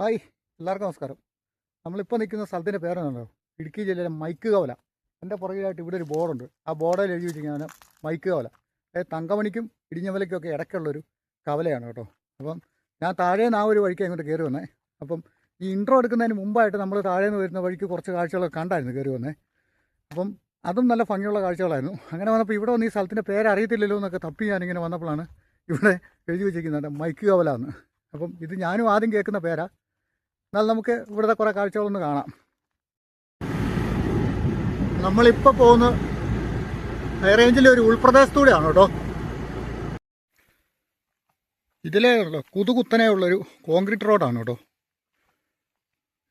Hi എല്ലാവർക്കും നമസ്കാരം. നമ്മളിപ്പോൾ നിൽക്കുന്ന സ്ഥലത്തിന്റെ പേരെന്നുണ്ടോ ഇടുക്കി ജില്ലയിലെ മൈക്ക് കവല എന്റെ പുറകിലായിട്ട് ഇവിടെ ഒരു ബോർഡുണ്ട്. ആ ബോർഡിൽ എഴുതി വെച്ചിരിക്കുന്ന മൈക്ക് കവല അതായത് തങ്കമണിക്കും ഇടിഞ്ഞവലയ്ക്കുമൊക്കെ ഇടയ്ക്കുള്ളൊരു കവലയാണ് കേട്ടോ. അപ്പം ഞാൻ താഴേന്ന് ആ ഒരു വഴിക്ക് അങ്ങോട്ട് കയറി വന്നേ. അപ്പം ഈ ഇൻട്രോ എടുക്കുന്നതിന് മുമ്പായിട്ട് നമ്മൾ താഴേന്ന് വരുന്ന വഴിക്ക് കുറച്ച് കാഴ്ചകളൊക്കെ കണ്ടായിരുന്നു കയറി വന്നേ. അപ്പം അതും നല്ല ഭംഗിയുള്ള കാഴ്ചകളായിരുന്നു. അങ്ങനെ വന്നപ്പോൾ ഇവിടെ വന്ന് ഈ സ്ഥലത്തിന്റെ പേര് അറിയത്തില്ലല്ലോ എന്നൊക്കെ തപ്പി ഞാനിങ്ങനെ വന്നപ്പോഴാണ് ഇവിടെ എഴുതി വെച്ചിരിക്കുന്നത് മൈക്ക് കവല എന്ന്. അപ്പം ഇത് ഞാനും ആദ്യം കേൾക്കുന്ന പേരാ. എന്നാൽ നമുക്ക് ഇവിടുത്തെ കുറേ കാഴ്ചകളൊന്ന് കാണാം. നമ്മളിപ്പോൾ പോകുന്ന ഹൈ റേഞ്ചിലെ ഒരു ഉൾപ്രദേശത്തൂടെയാണ് കേട്ടോ. ഇതിലേ ഉള്ളു കുതുകുത്തനെ ഉള്ളൊരു കോൺക്രീറ്റ് റോഡാണ് കേട്ടോ.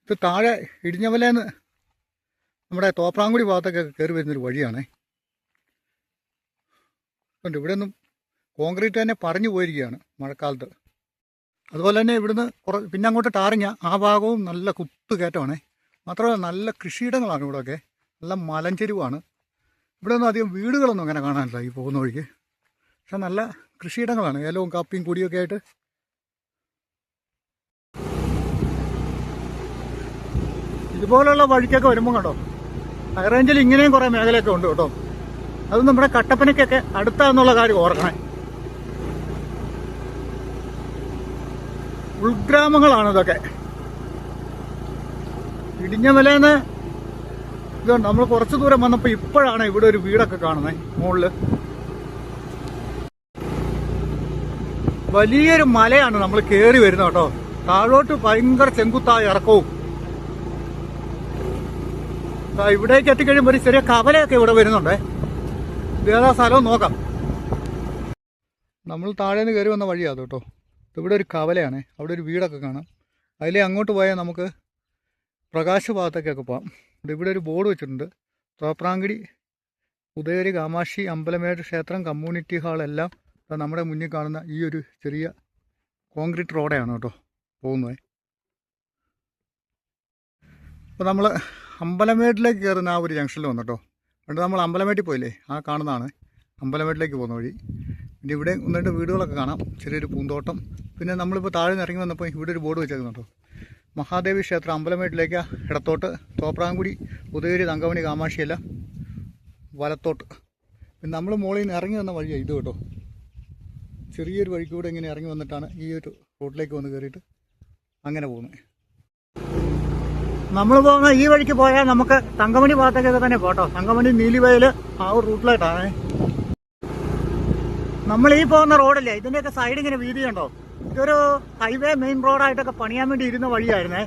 ഇത് താഴെ ഇടിഞ്ഞവലേന്ന് നമ്മുടെ തോപ്രാങ്കുടി ഭാഗത്തൊക്കെ കയറി വരുന്നൊരു വഴിയാണേ. ഇവിടെ ഒന്നും കോൺക്രീറ്റ് തന്നെ പറഞ്ഞു പോയിരിക്കുകയാണ് മഴക്കാലത്ത്. അതുപോലെ തന്നെ ഇവിടുന്ന് കുറ പിന്നെ അങ്ങോട്ട് ടാറിങ്ങ. ആ ഭാഗവും നല്ല കുപ്പ് കയറ്റമാണേ മാത്രമല്ല നല്ല കൃഷിയിടങ്ങളാണ് ഇവിടെയൊക്കെ നല്ല മലഞ്ചെരുവാണ്. ഇവിടെ ഒന്നും അധികം വീടുകളൊന്നും അങ്ങനെ കാണാനില്ല ഈ പോകുന്ന വഴിക്ക്. പക്ഷെ നല്ല കൃഷിയിടങ്ങളാണ്. ഏലവും കാപ്പിയും കൂടിയൊക്കെ ആയിട്ട്. ഇതുപോലുള്ള വഴിക്കൊക്കെ വരുമ്പോൾ കണ്ടോ? ഹൈറേഞ്ചിൽ ഇങ്ങനെയും കുറേ മേഖലയൊക്കെ ഉണ്ട് കേട്ടോ. അത് നമ്മുടെ കട്ടപ്പനയ്ക്കൊക്കെ അടുത്താന്നുള്ള കാര്യം ഓർക്കണേ. ഉൾഗ്രാമങ്ങളാണ് ഇതൊക്കെ. ഇടിഞ്ഞമലേന്ന് ഇതുകൊണ്ട് നമ്മൾ കുറച്ച് ദൂരം വന്നപ്പോൾ ഇപ്പോഴാണ് ഇവിടെ ഒരു വീടൊക്കെ കാണുന്നത് മുകളിൽ വലിയൊരു മലയാണ് നമ്മൾ കയറി വരുന്നത് കേട്ടോ. താഴോട്ട് ഭയങ്കര ചെങ്കുത്തായ ഇറക്കവും. ഇവിടേക്ക് എത്തിക്കഴിയുമ്പോൾ ഒരു ചെറിയ കവലയൊക്കെ ഇവിടെ വരുന്നുണ്ടേ. ഏതാ സ്ഥലം നോക്കാം. നമ്മൾ താഴേന്ന് കയറി വന്ന വഴിയാണ് കേട്ടോ. ഇവിടെ ഒരു കവലയാണ്. അവിടെ ഒരു വീടൊക്കെ കാണാം. അതിലെ അങ്ങോട്ട് പോയാൽ നമുക്ക് പ്രകാശ് ഭാഗത്തേക്കൊക്കെ പോകാം ഇവിടെ ഒരു ബോർഡ് വെച്ചിട്ടുണ്ട്. തോപ്രാങ്കിടി ഉദയഗിരി കാമാക്ഷി അമ്പലമേട് ക്ഷേത്രം കമ്മ്യൂണിറ്റി ഹാൾ എല്ലാം നമ്മുടെ മുന്നിൽ കാണുന്ന ഈ ഒരു ചെറിയ കോൺക്രീറ്റ് റോഡാണ് കേട്ടോ പോകുന്നത്. അപ്പോൾ നമ്മൾ അമ്പലമേട്ടിലേക്ക് കയറുന്ന ആ ഒരു ജംഗ്ഷനിൽ വന്നു കേട്ടോ. നമ്മൾ അമ്പലമേട്ടിൽ പോയില്ലേ? ആ കാണുന്നതാണ്. അമ്പലമേട്ടിലേക്ക് പോകുന്ന വഴി. പിന്നെ ഇവിടെ ഒന്ന് രണ്ട് വീടുകളൊക്കെ കാണാം. ചെറിയൊരു പൂന്തോട്ടം. പിന്നെ നമ്മളിപ്പോൾ താഴെ നിന്ന് ഇറങ്ങി വന്നപ്പോൾ ഇവിടെ ഒരു ബോർഡ് വെച്ചേക്കുന്നുണ്ടോ മഹാദേവി ക്ഷേത്രം അമ്പലമേട്ടിലേക്ക് ഇടത്തോട്ട് തോപ്രാങ്കുടി ഉദയഗിരി തങ്കമണി കാമാക്ഷിയല്ല വലത്തോട്ട്. പിന്നെ നമ്മൾ മുകളിൽ നിന്ന് ഇറങ്ങി വന്ന വഴിയാണ് ഇത് കേട്ടോ. ചെറിയൊരു വഴി കൂടെ ഇങ്ങനെ ഇറങ്ങി വന്നിട്ടാണ് ഈ ഒരു റോഡിലേക്ക് വന്ന് കയറിയിട്ട് അങ്ങനെ പോകുന്നത്. നമ്മൾ പോകുന്ന ഈ വഴിക്ക് പോയാൽ നമുക്ക് തങ്കമണി ഭാഗത്തേക്ക് തന്നെ പോട്ടോ തങ്കമണി നീലിവയൽ ആ ഒരു റൂട്ടിലായിട്ടാണ്. നമ്മൾ ഈ പോകുന്ന റോഡല്ലേ ഇതിന്റെയൊക്കെ സൈഡ് ഇങ്ങനെ വീതിയുണ്ടോ ഇതൊരു ഹൈവേ മെയിൻ റോഡായിട്ടൊക്കെ പണിയാൻ വേണ്ടി ഇരുന്ന വഴിയായിരുന്നേ.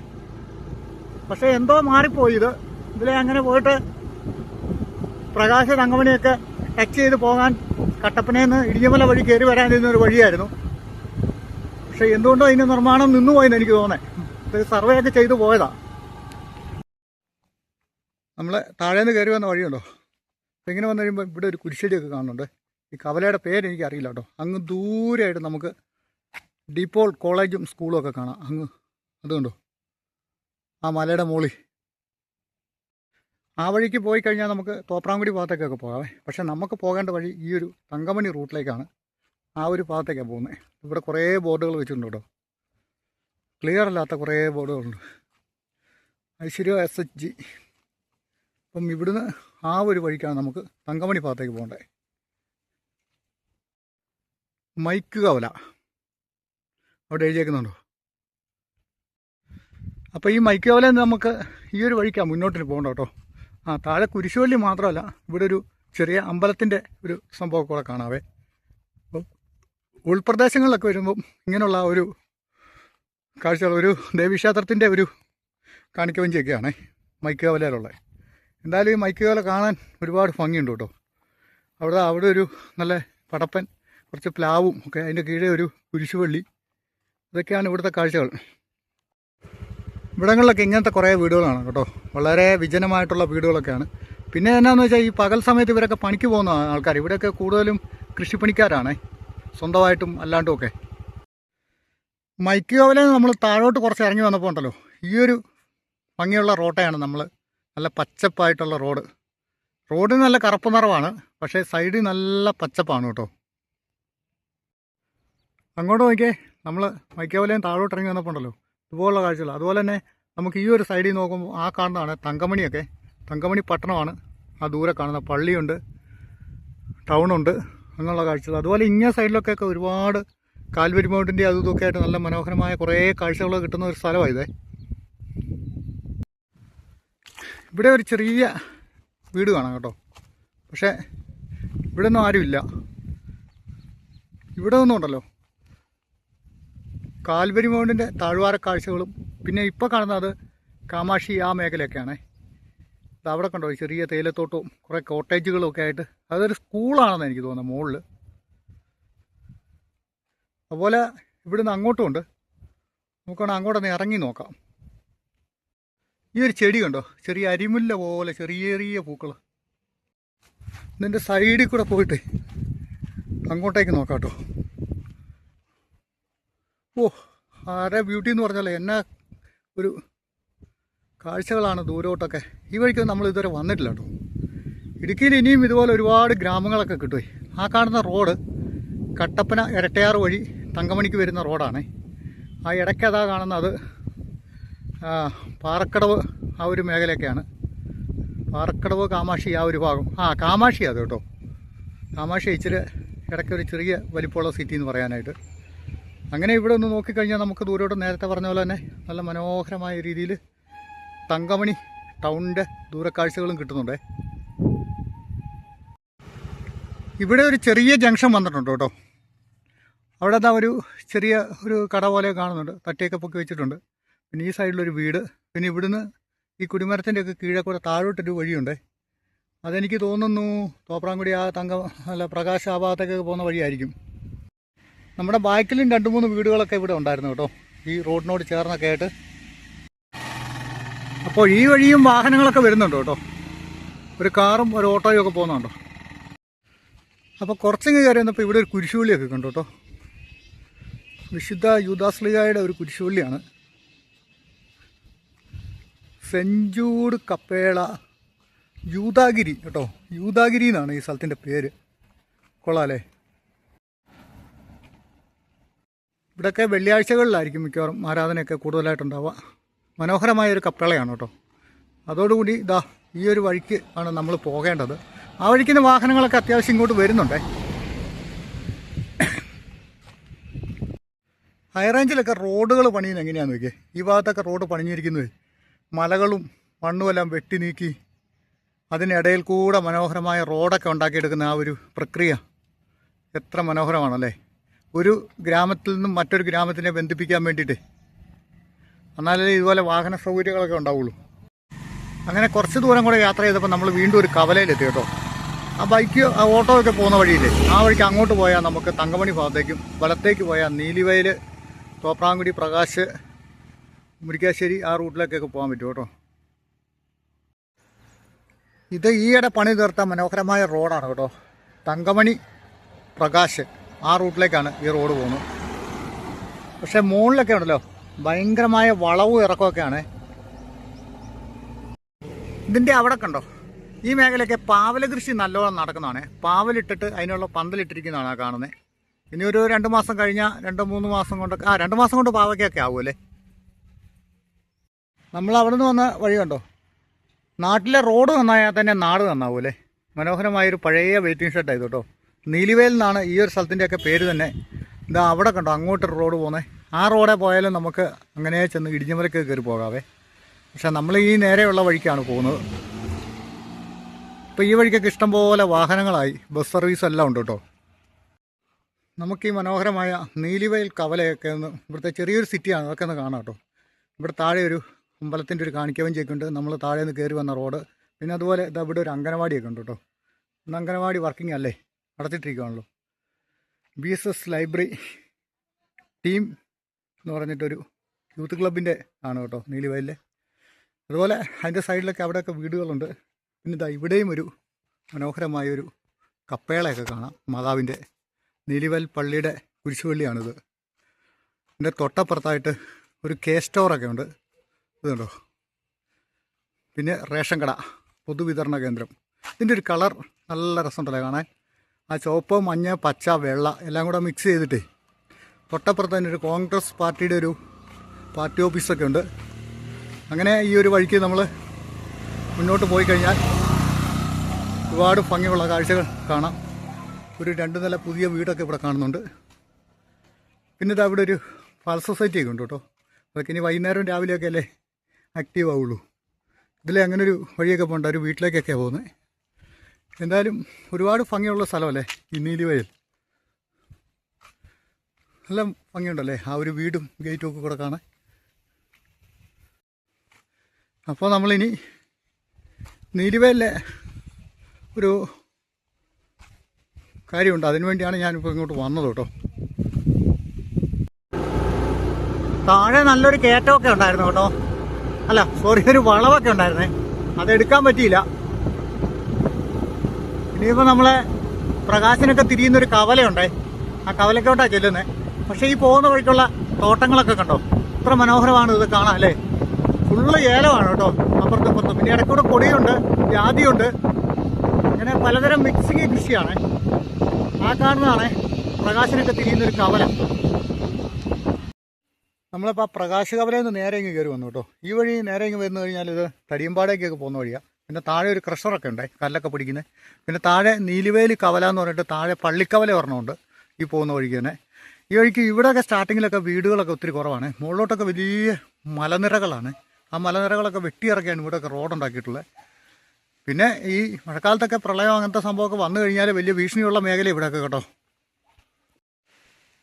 പക്ഷെ എന്തോ മാറിപ്പോയി ഇത്. ഇതിലെ അങ്ങനെ പോയിട്ട് പ്രകാശ തങ്കമണിയൊക്കെ ടച്ച് ചെയ്ത് പോകാൻ കട്ടപ്പനയിൽ നിന്ന് ഇടിയമല വഴി കയറി വരാനിരുന്ന ഒരു വഴിയായിരുന്നു. പക്ഷെ എന്തുകൊണ്ടോ അതിന്റെ നിർമ്മാണം നിന്നുപോയെന്ന് എനിക്ക് തോന്നേ ഇത് സർവേ ഒക്കെ ചെയ്തു പോയതാ. നമ്മൾ താഴേന്ന് കയറി വന്ന വഴിയുണ്ടോ? ഇങ്ങനെ വന്നു കഴിയുമ്പോൾ ഇവിടെ ഒരു കുരിശടിയൊക്കെ കാണുന്നുണ്ട്. ഈ കവലയുടെ പേര് എനിക്ക് അറിയില്ല കേട്ടോ. അങ്ങ് ദൂരെയായിട്ട് നമുക്ക് ഡിപ്പോൾ കോളേജും സ്കൂളും ഒക്കെ കാണാം. അങ്ങ് അതുകൊണ്ടോ ആ മലയുടെ മോളി ആ വഴിക്ക് പോയി കഴിഞ്ഞാൽ നമുക്ക് തോപ്രാങ്കുടി ഭാഗത്തേക്കൊക്കെ പോകാമേ പക്ഷേ നമുക്ക് പോകേണ്ട വഴി ഈ ഒരു തങ്കമണി റൂട്ടിലേക്കാണ് ആ ഒരു ഭാഗത്തേക്കാണ് പോകുന്നത്. ഇവിടെ കുറേ ബോർഡുകൾ വെച്ചിട്ടുണ്ട് കേട്ടോ. ക്ലിയർ അല്ലാത്ത കുറേ ബോർഡുകളുണ്ട്. ഐശ്വര്യ എസ് എച്ച് ജി അപ്പം ഇവിടുന്ന് ആ ഒരു വഴിക്കാണ് നമുക്ക് തങ്കമണി ഭാഗത്തേക്ക് പോകേണ്ടത്. മൈക്ക് കവല. അവിടെ എഴുതിയേക്കുന്നുണ്ടോ? അപ്പോൾ ഈ മൈക്ക് കവല നമുക്ക് ഈ ഒരു വഴിക്കാണ് മുന്നോട്ട് പോകണ്ട കേട്ടോ. ആ താഴെ കുരിശുവല്ലി മാത്രമല്ല ഇവിടെ ഒരു ചെറിയ അമ്പലത്തിന്റെ ഒരു സംഭവം കൂടെ കാണാവേ. അപ്പോൾ ഉൾപ്രദേശങ്ങളിലൊക്കെ വരുമ്പം ഇങ്ങനെയുള്ള ഒരു കാഴ്ചകൾ ഒരു ദേവീക്ഷേത്രത്തിന്റെ ഒരു കാണിക്കവഞ്ചിയൊക്കെയാണേ മൈക്ക് കവലയിലുള്ളത്. എന്തായാലും ഈ മൈക്ക് കവല കാണാൻ ഒരുപാട് ഭംഗിയുണ്ട് കേട്ടോ. അവിടെ അവിടെ ഒരു നല്ല പടപ്പൻ കുറച്ച് പ്ലാവും ഒക്കെ അതിന്റെ കീഴെ ഒരു കുരിശുവള്ളി. ഇതൊക്കെയാണ് ഇവിടുത്തെ കാഴ്ചകൾ. ഇവിടങ്ങളിലൊക്കെ ഇങ്ങനത്തെ കുറേ വീടുകളാണ് കേട്ടോ. വളരെ വിജനമായിട്ടുള്ള വീടുകളൊക്കെയാണ്. പിന്നെ എന്നാന്ന് വെച്ചാൽ ഈ പകൽ സമയത്ത് ഇവരൊക്കെ പണിക്ക് പോകുന്ന ആൾക്കാർ. ഇവിടെയൊക്കെ കൂടുതലും കൃഷിപ്പണിക്കാരാണേ. സ്വന്തമായിട്ടും അല്ലാണ്ടും ഒക്കെ. മൈക്ക് നമ്മൾ താഴോട്ട് കുറച്ച് ഇറങ്ങി വന്നപ്പോൾ ഉണ്ടല്ലോ. ഈ ഒരു ഭംഗിയുള്ള റോട്ടയാണ് നമ്മൾ നല്ല പച്ചപ്പായിട്ടുള്ള റോഡ്. റോഡിന് നല്ല കറുപ്പ് നിറവാണ്. പക്ഷേ സൈഡിൽ നല്ല പച്ചപ്പാണ് കേട്ടോ. അങ്ങോട്ട് നോക്കിയേ. നമ്മൾ മൈക്കാവലയും താഴോട്ട് ഇറങ്ങി വന്നപ്പോണ്ടല്ലോ. ഇതുപോലുള്ള കാഴ്ചകൾ. അതുപോലെ തന്നെ നമുക്ക് ഈ ഒരു സൈഡിൽ നോക്കുമ്പോൾ ആ കാണുന്നതാണ് തങ്കമണിയൊക്കെ. തങ്കമണി പട്ടണമാണ്. ആ ദൂരെ കാണുന്ന പള്ളിയുണ്ട് ടൗണുണ്ട് അങ്ങനെയുള്ള കാഴ്ചകൾ. അതുപോലെ ഇങ്ങേ സൈഡിലൊക്കെ ഒരുപാട് കാൽവരി മൗണ്ടിന്റെ അതും ഇതൊക്കെ ആയിട്ട് നല്ല മനോഹരമായ കുറേ കാഴ്ചകൾ കിട്ടുന്ന ഒരു സ്ഥലമാണ് ഇതേ. ഇവിടെ ഒരു ചെറിയ വീട് കാണാം കേട്ടോ. പക്ഷേ ഇവിടെ ഒന്നും ആരുമില്ല. ഇവിടെ ഒന്നും ഉണ്ടല്ലോ കാൽവരി മൗണ്ടിന്റെ താഴ്വാര കാഴ്ചകളും പിന്നെ ഇപ്പോൾ കാണുന്നത് കാമാക്ഷി ആ മേഖലയൊക്കെയാണ്. അവിടെ കണ്ടോ ചെറിയ തേയിലത്തോട്ടവും കുറേ കോട്ടേജുകളും ഒക്കെ ആയിട്ട്. അതൊരു സ്കൂളാണെന്ന് എനിക്ക് തോന്നുന്നത് മുകളിൽ അതുപോലെ ഇവിടുന്ന് അങ്ങോട്ടും ഉണ്ട്. നമുക്കാണ് അങ്ങോട്ടൊന്ന് ഇറങ്ങി നോക്കാം. ഈ ഒരു ചെടി കണ്ടോ? ചെറിയ അരിമുല്ല പോലെ ചെറിയ ചെറിയ പൂക്കൾ ഇതിന്റെ സൈഡിൽ കൂടെ പോയിട്ട് അങ്ങോട്ടേക്ക് നോക്കാം കേട്ടോ. ഓ ആരെ ബ്യൂട്ടി എന്ന് പറഞ്ഞാൽ എന്നാ ഒരു കാഴ്ചകളാണ് ദൂരോട്ടൊക്കെ. ഈ വഴിക്ക് നമ്മൾ ഇതുവരെ വന്നിട്ടില്ല കേട്ടോ. ഇടുക്കിയിൽ ഇനിയും ഇതുപോലെ ഒരുപാട് ഗ്രാമങ്ങളൊക്കെ കിട്ടുമേ ആ കാണുന്ന റോഡ് കട്ടപ്പന ഇരട്ടയാറ് വഴി തങ്കമണിക്ക് വരുന്ന റോഡാണേ. ആ ഇടയ്ക്ക് അതാ കാണുന്നത് പാറക്കടവ് ആ ഒരു മേഖലയൊക്കെയാണ്. പാറക്കടവ് കാമാക്ഷി ആ ഒരു ഭാഗം. ആ കാമാക്ഷി അത് കേട്ടോ. കാമാക്ഷി ഇച്ചിരി ഇടയ്ക്ക് ഒരു ചെറിയ വലിപ്പമുള്ള സിറ്റി എന്ന് പറയാനായിട്ട്. അങ്ങനെ ഇവിടെ ഒന്ന് നോക്കിക്കഴിഞ്ഞാൽ നമുക്ക് ദൂരോട്ട് നേരത്തെ പറഞ്ഞ പോലെ തന്നെ നല്ല മനോഹരമായ രീതിയിൽ തങ്കമണി ടൗണിന്റെ ദൂരക്കാഴ്ചകളും കിട്ടുന്നുണ്ടേ. ഇവിടെ ഒരു ചെറിയ ജംഗ്ഷൻ വന്നിട്ടുണ്ട് കേട്ടോ. അവിടെ എന്താ ഒരു ചെറിയ ഒരു കട പോലെ കാണുന്നുണ്ട്. തട്ടിയൊക്കെ പൊക്കി വെച്ചിട്ടുണ്ട്. പിന്നെ ഈ സൈഡിലൊരു വീട്. പിന്നെ ഇവിടുന്ന് ഈ കുടിമരത്തിന്റെ ഒക്കെ കീഴെ കൂടെ താഴോട്ടൊരു വഴിയുണ്ട്. അതെനിക്ക് തോന്നുന്നു തോപ്രാങ്കുടി ആ തങ്ക അല്ല പ്രകാശ ആ ഭാഗത്തേക്ക് പോകുന്ന വഴിയായിരിക്കും. നമ്മുടെ ബാക്കിലും രണ്ട് മൂന്ന് വീടുകളൊക്കെ ഇവിടെ ഉണ്ടായിരുന്നു കേട്ടോ. ഈ റോഡിനോട് ചേർന്നൊക്കെ ആയിട്ട്. അപ്പോൾ ഈ വഴിയും വാഹനങ്ങളൊക്കെ വരുന്നുണ്ട് കേട്ടോ. ഒരു കാറും ഒരു ഓട്ടോയും ഒക്കെ പോകുന്നുണ്ടോ അപ്പോൾ കുറച്ചങ്ങ് കയറി വന്നപ്പോൾ ഇവിടെ ഒരു കുരിശുപള്ളിയൊക്കെ കണ്ടു കേട്ടോ. വിശുദ്ധ യൂദാസ്ലിഗായുടെ ഒരു കുരിശുപള്ളിയാണ്. സെഞ്ചൂട് കപ്പേള യൂതാഗിരി കേട്ടോ. യൂതാഗിരി എന്നാണ് ഈ സ്ഥലത്തിന്റെ പേര്. കൊള്ളാല്ലേ ഇവിടെയൊക്കെ വെള്ളിയാഴ്ചകളിലായിരിക്കും മിക്കവാറും ആരാധനയൊക്കെ കൂടുതലായിട്ടുണ്ടാവുക. മനോഹരമായ ഒരു കപ്പളയാണ് കേട്ടോ. അതോടുകൂടി ഇതാ ഈ ഒരു വഴിക്ക് ആണ് നമ്മൾ പോകേണ്ടത്. ആ വഴിക്ക് വാഹനങ്ങളൊക്കെ അത്യാവശ്യം ഇങ്ങോട്ട് വരുന്നുണ്ടേ. ഹൈറേഞ്ചിലൊക്കെ റോഡുകൾ പണിയുന്നത് എങ്ങനെയാണെന്ന് നോക്കിയേ. ഈ ഭാഗത്തൊക്കെ റോഡ് പണിഞ്ഞിരിക്കുന്നത്. മലകളും മണ്ണുമെല്ലാം വെട്ടി നീക്കി അതിനിടയിൽ കൂടെ മനോഹരമായ റോഡൊക്കെ ഉണ്ടാക്കിയെടുക്കുന്ന ആ ഒരു പ്രക്രിയ എത്ര മനോഹരമാണല്ലേ. ഒരു ഗ്രാമത്തിൽ നിന്നും മറ്റൊരു ഗ്രാമത്തിനെ ബന്ധിപ്പിക്കാൻ വേണ്ടിയിട്ട്. എന്നാലേ ഇതുപോലെ വാഹന സൗകര്യങ്ങളൊക്കെ ഉണ്ടാവുള്ളൂ. അങ്ങനെ കുറച്ച് ദൂരം കൂടെ യാത്ര ചെയ്തപ്പോൾ നമ്മൾ വീണ്ടും ഒരു കവലയിലെത്തി കേട്ടോ. ആ ബൈക്ക് ആ ഓട്ടോ ഒക്കെ പോകുന്ന വഴിയില്ലേ ആ വഴിക്ക് അങ്ങോട്ട് പോയാൽ നമുക്ക് തങ്കമണി ഭാഗത്തേക്കും വലത്തേക്ക് പോയാൽ നീലിവയൽ തോപ്രാങ്കുടി പ്രകാശ് മുരിക്കാശ്ശേരി ആ റൂട്ടിലേക്കൊക്കെ പോകാൻ പറ്റും കേട്ടോ. ഇത് ഈയിടെ പണി തീർത്ത മനോഹരമായ റോഡാണ് കേട്ടോ. തങ്കമണി പ്രകാശ്. ആ റൂട്ടിലേക്കാണ് ഈ റോഡ് പോകുന്നത്. പക്ഷേ മുകളിലൊക്കെ ഉണ്ടല്ലോ ഭയങ്കരമായ വളവും ഇറക്കമൊക്കെയാണ് ഇതിന്റെ അവിടെ കണ്ടോ? ഈ മേഖലയൊക്കെ പാവല കൃഷി നല്ലോണം നടക്കുന്നതാണ്. പാവലിട്ടിട്ട് അതിനുള്ള പന്തലിട്ടിരിക്കുന്നതാണ് കാണുന്നത് ഇനി ഒരു രണ്ട് മാസം കഴിഞ്ഞാൽ രണ്ട് മൂന്ന് മാസം കൊണ്ടൊക്കെ ആ രണ്ട് മാസം കൊണ്ട് പാവയ്ക്കൊക്കെ ആവുമല്ലേ നമ്മൾ അവിടെ നിന്ന് വന്ന വഴി കണ്ടോ? നാട്ടിലെ റോഡ് നന്നായാൽ തന്നെ നാട് നന്നാവൂലേ മനോഹരമായൊരു പഴയ വെയിറ്റിംഗ് ഷെഡ് കേട്ടോ. നീലിവേൽ എന്നാണ് ഈ ഒരു സ്ഥലത്തിന്റെയൊക്കെ പേര് തന്നെ. ഇതാ അവിടെ കണ്ടോ അങ്ങോട്ട് റോഡ് പോകുന്നത് ആ റോഡേ പോയാലും നമുക്ക് അങ്ങനെ ചെന്ന് ഇടിഞ്ഞമലക്ക് കയറി പോകാവേ. പക്ഷേ നമ്മൾ ഈ നേരെയുള്ള വഴിക്കാണ് പോകുന്നത്. ഇപ്പോൾ ഈ വഴിക്കൊക്കെ ഇഷ്ടംപോലെ വാഹനങ്ങളായി ബസ് സർവീസ് എല്ലാം ഉണ്ട് കേട്ടോ. നമുക്ക് ഈ മനോഹരമായ നീലിവയൽ കവലയൊക്കെ ഒന്ന് ഇവിടുത്തെ ചെറിയൊരു സിറ്റിയാണ് അതൊക്കെ ഒന്ന് കാണാം കേട്ടോ. ഇവിടെ താഴെ ഒരു അമ്പലത്തിന്റെ ഒരു കാണിക്കവഞ്ചിയൊക്കെ ഉണ്ട്. നമ്മൾ താഴെ നിന്ന് കയറി വന്ന റോഡ്. പിന്നെ അതുപോലെ ഇതാ ഇവിടെ ഒരു അംഗനവാടിയൊക്കെ ഉണ്ട് കേട്ടോ. ഇന്ന് അംഗനവാടി വർക്കിംഗ് അല്ലേ? അടച്ചിട്ടിരിക്കുകയാണല്ലോ B S S library team എന്ന് പറഞ്ഞിട്ടൊരു യൂത്ത് ക്ലബിന്റെ ആണ് കേട്ടോ നീലിവയലിലെ. അതുപോലെ അതിന്റെ സൈഡിലൊക്കെ അവിടെയൊക്കെ വീടുകളുണ്ട്. പിന്നെ ഇതാ ഇവിടെയും ഒരു മനോഹരമായൊരു കപ്പേളയൊക്കെ കാണാം. മാതാവിന്റെ നീലിവൽ പള്ളിയുടെ കുരിശുപള്ളിയാണിത്. ഇതിന്റെ തൊട്ടപ്പുറത്തായിട്ട് ഒരു കെ സ്റ്റോറൊക്കെ ഉണ്ട്. ഇതുണ്ടോ? പിന്നെ റേഷൻ കട പൊതുവിതരണ കേന്ദ്രം. ഇതിന്റെ ഒരു കളർ നല്ല രസമുണ്ടല്ലേ കാണാൻ. ആ ചുവപ്പ് മഞ്ഞ പച്ച വെള്ള എല്ലാം കൂടെ മിക്സ് ചെയ്തിട്ടേ തൊട്ടപ്പുറത്ത് തന്നെ ഒരു കോൺഗ്രസ് പാർട്ടിയുടെ ഒരു പാർട്ടി ഓഫീസൊക്കെ ഉണ്ട്. അങ്ങനെ ഈ ഒരു വഴിക്ക് നമ്മൾ മുന്നോട്ട് പോയി കഴിഞ്ഞാൽ ഒരുപാട് ഭംഗിയുള്ള കാഴ്ചകൾ കാണാം. ഒരു രണ്ട് നില പുതിയ വീടൊക്കെ ഇവിടെ കാണുന്നുണ്ട്. പിന്നെ ഇത് അവിടെ ഒരു ഫാൽ സൊസൈറ്റി ഒക്കെ ഉണ്ട് കേട്ടോ. അതൊക്കെ ഇനി വൈകുന്നേരം രാവിലെയൊക്കെ അല്ലേ ആക്റ്റീവ് ആവുള്ളൂ. ഇതിലെ അങ്ങനെ ഒരു വഴിയൊക്കെ പോകണ്ട ഒരു വീട്ടിലേക്കൊക്കെയാണ് പോകുന്നത് എന്തായാലും ഒരുപാട് ഭംഗിയുള്ള സ്ഥലമല്ലേ ഈ നീലിവയൽ? നല്ല ഭംഗിയുണ്ടല്ലേ? ആ ഒരു വീടും ഗേറ്റും ഒക്കെ കൂടെ കാണാൻ. അപ്പോൾ നമ്മളിനി നീലിവയലിലെ ഒരു കാര്യമുണ്ട്. അതിനു വേണ്ടിയാണ് ഞാനിപ്പോൾ ഇങ്ങോട്ട് വന്നത് കേട്ടോ. താഴെ നല്ലൊരു കയറ്റമൊക്കെ ഉണ്ടായിരുന്നു കേട്ടോ. അല്ല സോറി ഒരു വളവൊക്കെ ഉണ്ടായിരുന്നേ. അതെടുക്കാൻ പറ്റിയില്ല. ഇനിയിപ്പോൾ നമ്മളെ പ്രകാശനൊക്കെ തിരിയുന്ന ഒരു കവലയുണ്ടേ. ആ കവലക്കോട്ടാ ചെല്ലുന്നത് പക്ഷേ ഈ പോകുന്ന വഴിക്കുള്ള തോട്ടങ്ങളൊക്കെ കണ്ടോ? ഇത്ര മനോഹരമാണ് ഇത് കാണാൻ അല്ലേ? ഫുള്ള് ഏലമാണ് കേട്ടോ അപ്പുറത്തും ഇപ്പുറത്തും. പിന്നെ ഇടയ്ക്കൂടെ കൊടിയുണ്ട് ജാതിയുണ്ട്. അങ്ങനെ പലതരം മിക്സിങ് കൃഷിയാണ്. ആ കാണുന്നതാണ് പ്രകാശനൊക്കെ തിരിയുന്ന ഒരു കവല. നമ്മളിപ്പോൾ ആ പ്രകാശ കവലയിൽ നിന്ന് നേരെ ഇങ്ങ് കയറി വന്നു കേട്ടോ. ഈ വഴി നേരെ ഇങ്ങ് വരുന്നു കഴിഞ്ഞാൽ ഇത് തടിയമ്പാടേക്കൊക്കെ പോകുന്ന വഴിയാണ് പിന്നെ താഴെ ഒരു ക്രഷറൊക്കെ ഉണ്ട് കല്ലൊക്കെ പിടിക്കുന്നത് പിന്നെ താഴെ നീലിവേലി കവല എന്ന് പറഞ്ഞിട്ട് താഴെ പള്ളിക്കവല ഒരെണ്ണമുണ്ട് ഈ പോകുന്ന വഴിക്ക് തന്നെ. ഈ വഴിക്ക് ഇവിടെയൊക്കെ സ്റ്റാർട്ടിങ്ങിലൊക്കെ വീടുകളൊക്കെ ഒത്തിരി കുറവാണ്. മുകളിലോട്ടൊക്കെ വലിയ മലനിരകളാണ്. ആ മലനിരകളൊക്കെ വെട്ടിയിറക്കിയാണ് ഇവിടെയൊക്കെ റോഡ് ഉണ്ടാക്കിയിട്ടുള്ളത്. പിന്നെ ഈ മഴക്കാലത്തൊക്കെ പ്രളയം അങ്ങനത്തെ സംഭവമൊക്കെ വന്നു കഴിഞ്ഞാൽ വലിയ ഭീഷണിയുള്ള മേഖല ഇവിടെയൊക്കെ കേട്ടോ.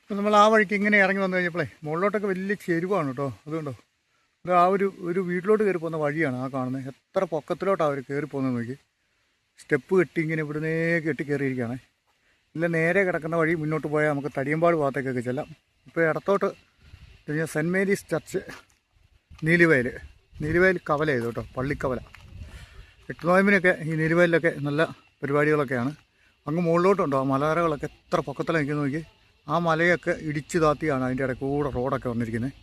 നമ്മൾ ആ വഴിക്ക് ഇങ്ങനെ ഇറങ്ങി വന്നു കഴിഞ്ഞപ്പോഴേ മുകളിലോട്ടൊക്കെ വലിയ ചെരുവാണ് കേട്ടോ. അതുകൊണ്ടോ? ആ ഒരു ഒരു വീട്ടിലോട്ട് കയറി പോകുന്ന വഴിയാണ് ആ കാണുന്നത് എത്ര പൊക്കത്തിലോട്ടാണ് അവർ കയറി പോകുന്നത് നോക്കി. സ്റ്റെപ്പ് കെട്ടി ഇങ്ങനെ ഇവിടുന്നേ കെട്ടി കയറിയിരിക്കുകയാണ് ഇല്ല നേരെ കിടക്കുന്ന വഴി മുന്നോട്ട് പോയാൽ നമുക്ക് തടിയമ്പാട് ഭാഗത്തേക്കൊക്കെ ചെല്ലാം. ഇപ്പോൾ ഇടത്തോട്ട് കഴിഞ്ഞാൽ saint Mary's church Neelivayal Neelivayal കവല ചെയ്തു കേട്ടോ പള്ളിക്കവല. എട്ട് നോയമ്പിനൊക്കെ ഈ നീലിവയലിലൊക്കെ നല്ല പരിപാടികളൊക്കെയാണ്. അങ്ങ് മുകളിലോട്ടുണ്ടോ? ആ മലനിരകളൊക്കെ എത്ര പൊക്കത്തിലാണ് നിൽക്കുന്നത് നോക്കി. ആ മലയൊക്കെ ഇടിച്ചു താത്തിയാണ് അതിന്റെ ഇടയ്ക്ക് കൂടെ റോഡൊക്കെ വന്നിരിക്കുന്നത്.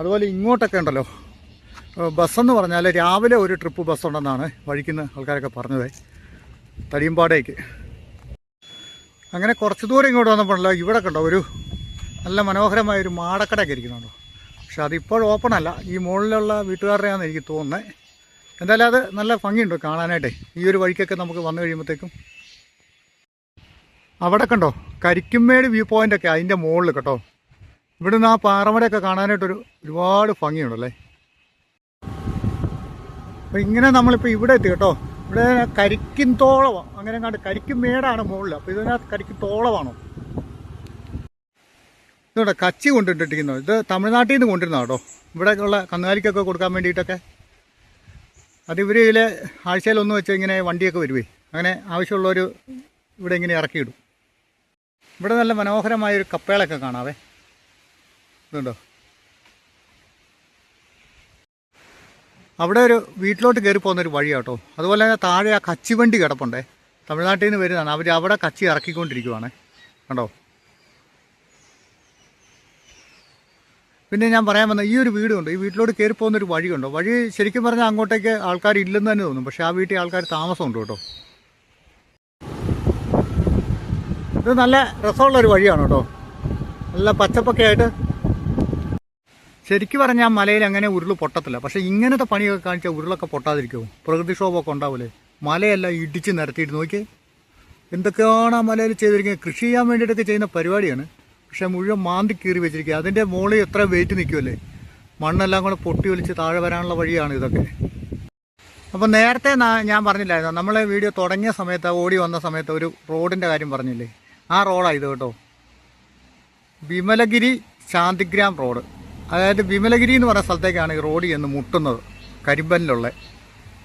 അതുപോലെ ഇങ്ങോട്ടൊക്കെ ഉണ്ടല്ലോ. ബസ്സെന്ന് പറഞ്ഞാൽ രാവിലെ ഒരു ട്രിപ്പ് ബസ്സുണ്ടെന്നാണ് വഴിക്കുന്ന ആൾക്കാരൊക്കെ പറഞ്ഞത്. തടിയമ്പാടേക്ക്. അങ്ങനെ കുറച്ച് ദൂരം ഇങ്ങോട്ട് വന്നപ്പോഴല്ലോ ഇവിടെ കണ്ടോ ഒരു നല്ല മനോഹരമായ ഒരു മാടക്കടയൊക്കെ ഇരിക്കുന്നുണ്ടോ? പക്ഷെ അതിപ്പോൾ ഓപ്പൺ അല്ല. ഈ മുകളിലുള്ള വീട്ടുകാരുടെയാണെന്ന് എനിക്ക് തോന്നുന്നത് എന്തായാലും അത് നല്ല ഭംഗിയുണ്ട് കാണാനായിട്ടേ. ഈ ഒരു വഴിക്കൊക്കെ നമുക്ക് വന്നു കഴിയുമ്പോഴത്തേക്കും. അവിടെ കണ്ടോ കരിക്കുമേട് വ്യൂ പോയിന്റ് ഒക്കെ അതിന്റെ മുകളിൽ കേട്ടോ. ഇവിടുന്ന് ആ പാറമടയൊക്കെ കാണാനായിട്ടൊരു ഒരുപാട് ഭംഗിയുണ്ടല്ലേ അപ്പോൾ ഇങ്ങനെ നമ്മളിപ്പോൾ ഇവിടെ എത്തി കേട്ടോ. ഇവിടെ കരിക്കിൻ തോളമാണ് അങ്ങനെ കണ്ട് കരിക്കും മേടാണ് മുകളിൽ അപ്പോൾ ഇതിനകത്ത് കരിക്കും തോളമാണോ ഇതോടെ കച്ചി കൊണ്ടിട്ടിരിക്കുന്നത് ഇത് തമിഴ്നാട്ടിൽ നിന്ന് കൊണ്ടിരുന്ന കേട്ടോ. ഇവിടെയൊക്കെയുള്ള കന്നുകാലിക്കൊക്കെ കൊടുക്കാൻ വേണ്ടിയിട്ടൊക്കെ. അത് ഇവർ ഇതിൽ ആഴ്ചയിലൊന്ന് വെച്ച് ഇങ്ങനെ വണ്ടിയൊക്കെ വരുവേ. അങ്ങനെ ആവശ്യമുള്ളവർ ഇവിടെ ഇങ്ങനെ ഇറക്കിയിടും. ഇവിടെ നല്ല മനോഹരമായൊരു കപ്പേളൊക്കെ കാണാവേ. ഇതുണ്ടോ അവിടെ ഒരു വീട്ടിലോട്ട് കയറി വഴി വഴിയാട്ടോ. അതുപോലെ തന്നെ താഴെ ആ കച്ചി വണ്ടി കിടപ്പുണ്ടേ. തമിഴ്നാട്ടിൽ നിന്ന് വരുന്നതാണ്. അവർ അവിടെ കച്ചി ഇറക്കിക്കൊണ്ടിരിക്കുവാണ്. കണ്ടോ? പിന്നെ ഞാൻ പറയാൻ വന്ന ഈ ഒരു വീടുണ്ട്. ഈ വീട്ടിലോട്ട് കയറി പോകുന്നൊരു വഴിയുണ്ടോ? വഴി ശരിക്കും പറഞ്ഞാൽ അങ്ങോട്ടേക്ക് ആൾക്കാർ ഇല്ലെന്ന് തന്നെ തോന്നും. പക്ഷെ ആ വീട്ടിൽ ആൾക്കാർ താമസമുണ്ട് കേട്ടോ. ഇത് നല്ല രസമുള്ളൊരു വഴിയാണ് കേട്ടോ. നല്ല പച്ചപ്പൊക്കെ ആയിട്ട് ശരിക്കും പറഞ്ഞാൽ മലയിൽ അങ്ങനെ ഉരുൾ പൊട്ടത്തില്ല. പക്ഷെ ഇങ്ങനത്തെ പണിയൊക്കെ കാണിച്ചാൽ ഉരുളൊക്കെ പൊട്ടാതിരിക്കുമോ പ്രകൃതിക്ഷോഭമൊക്കെ ഉണ്ടാവില്ലേ മലയെല്ലാം ഇടിച്ച് നിരത്തിയിട്ട് നോക്കി എന്തൊക്കെയാണ് ആ മലയിൽ ചെയ്തിരിക്കുന്നത് കൃഷി ചെയ്യാൻ വേണ്ടിയിട്ടൊക്കെ ചെയ്യുന്ന പരിപാടിയാണ്. പക്ഷെ മുഴുവൻ മാന്തി കീറി വെച്ചിരിക്കുക അതിന്റെ മുകളിൽ എത്ര വെയിറ്റ് നിൽക്കുമല്ലേ മണ്ണെല്ലാം കൂടെ പൊട്ടി ഒലിച്ച് താഴെ വരാനുള്ള വഴിയാണ് ഇതൊക്കെ. അപ്പം നേരത്തെ ഞാൻ പറഞ്ഞില്ലായിരുന്നു? നമ്മളെ വീഡിയോ തുടങ്ങിയ സമയത്ത് ഓടി വന്ന സമയത്ത് ഒരു റോഡിന്റെ കാര്യം പറഞ്ഞില്ലേ? ആ റോഡാണ് ഇത് കേട്ടോ. വിമലഗിരി ശാന്തിഗ്രാം റോഡ്. അതായത് വിമലഗിരി എന്ന് പറയുന്ന സ്ഥലത്തേക്കാണ് ഈ റോഡ് ചെന്ന് മുട്ടുന്നത്. കരിമ്പനിലുള്ള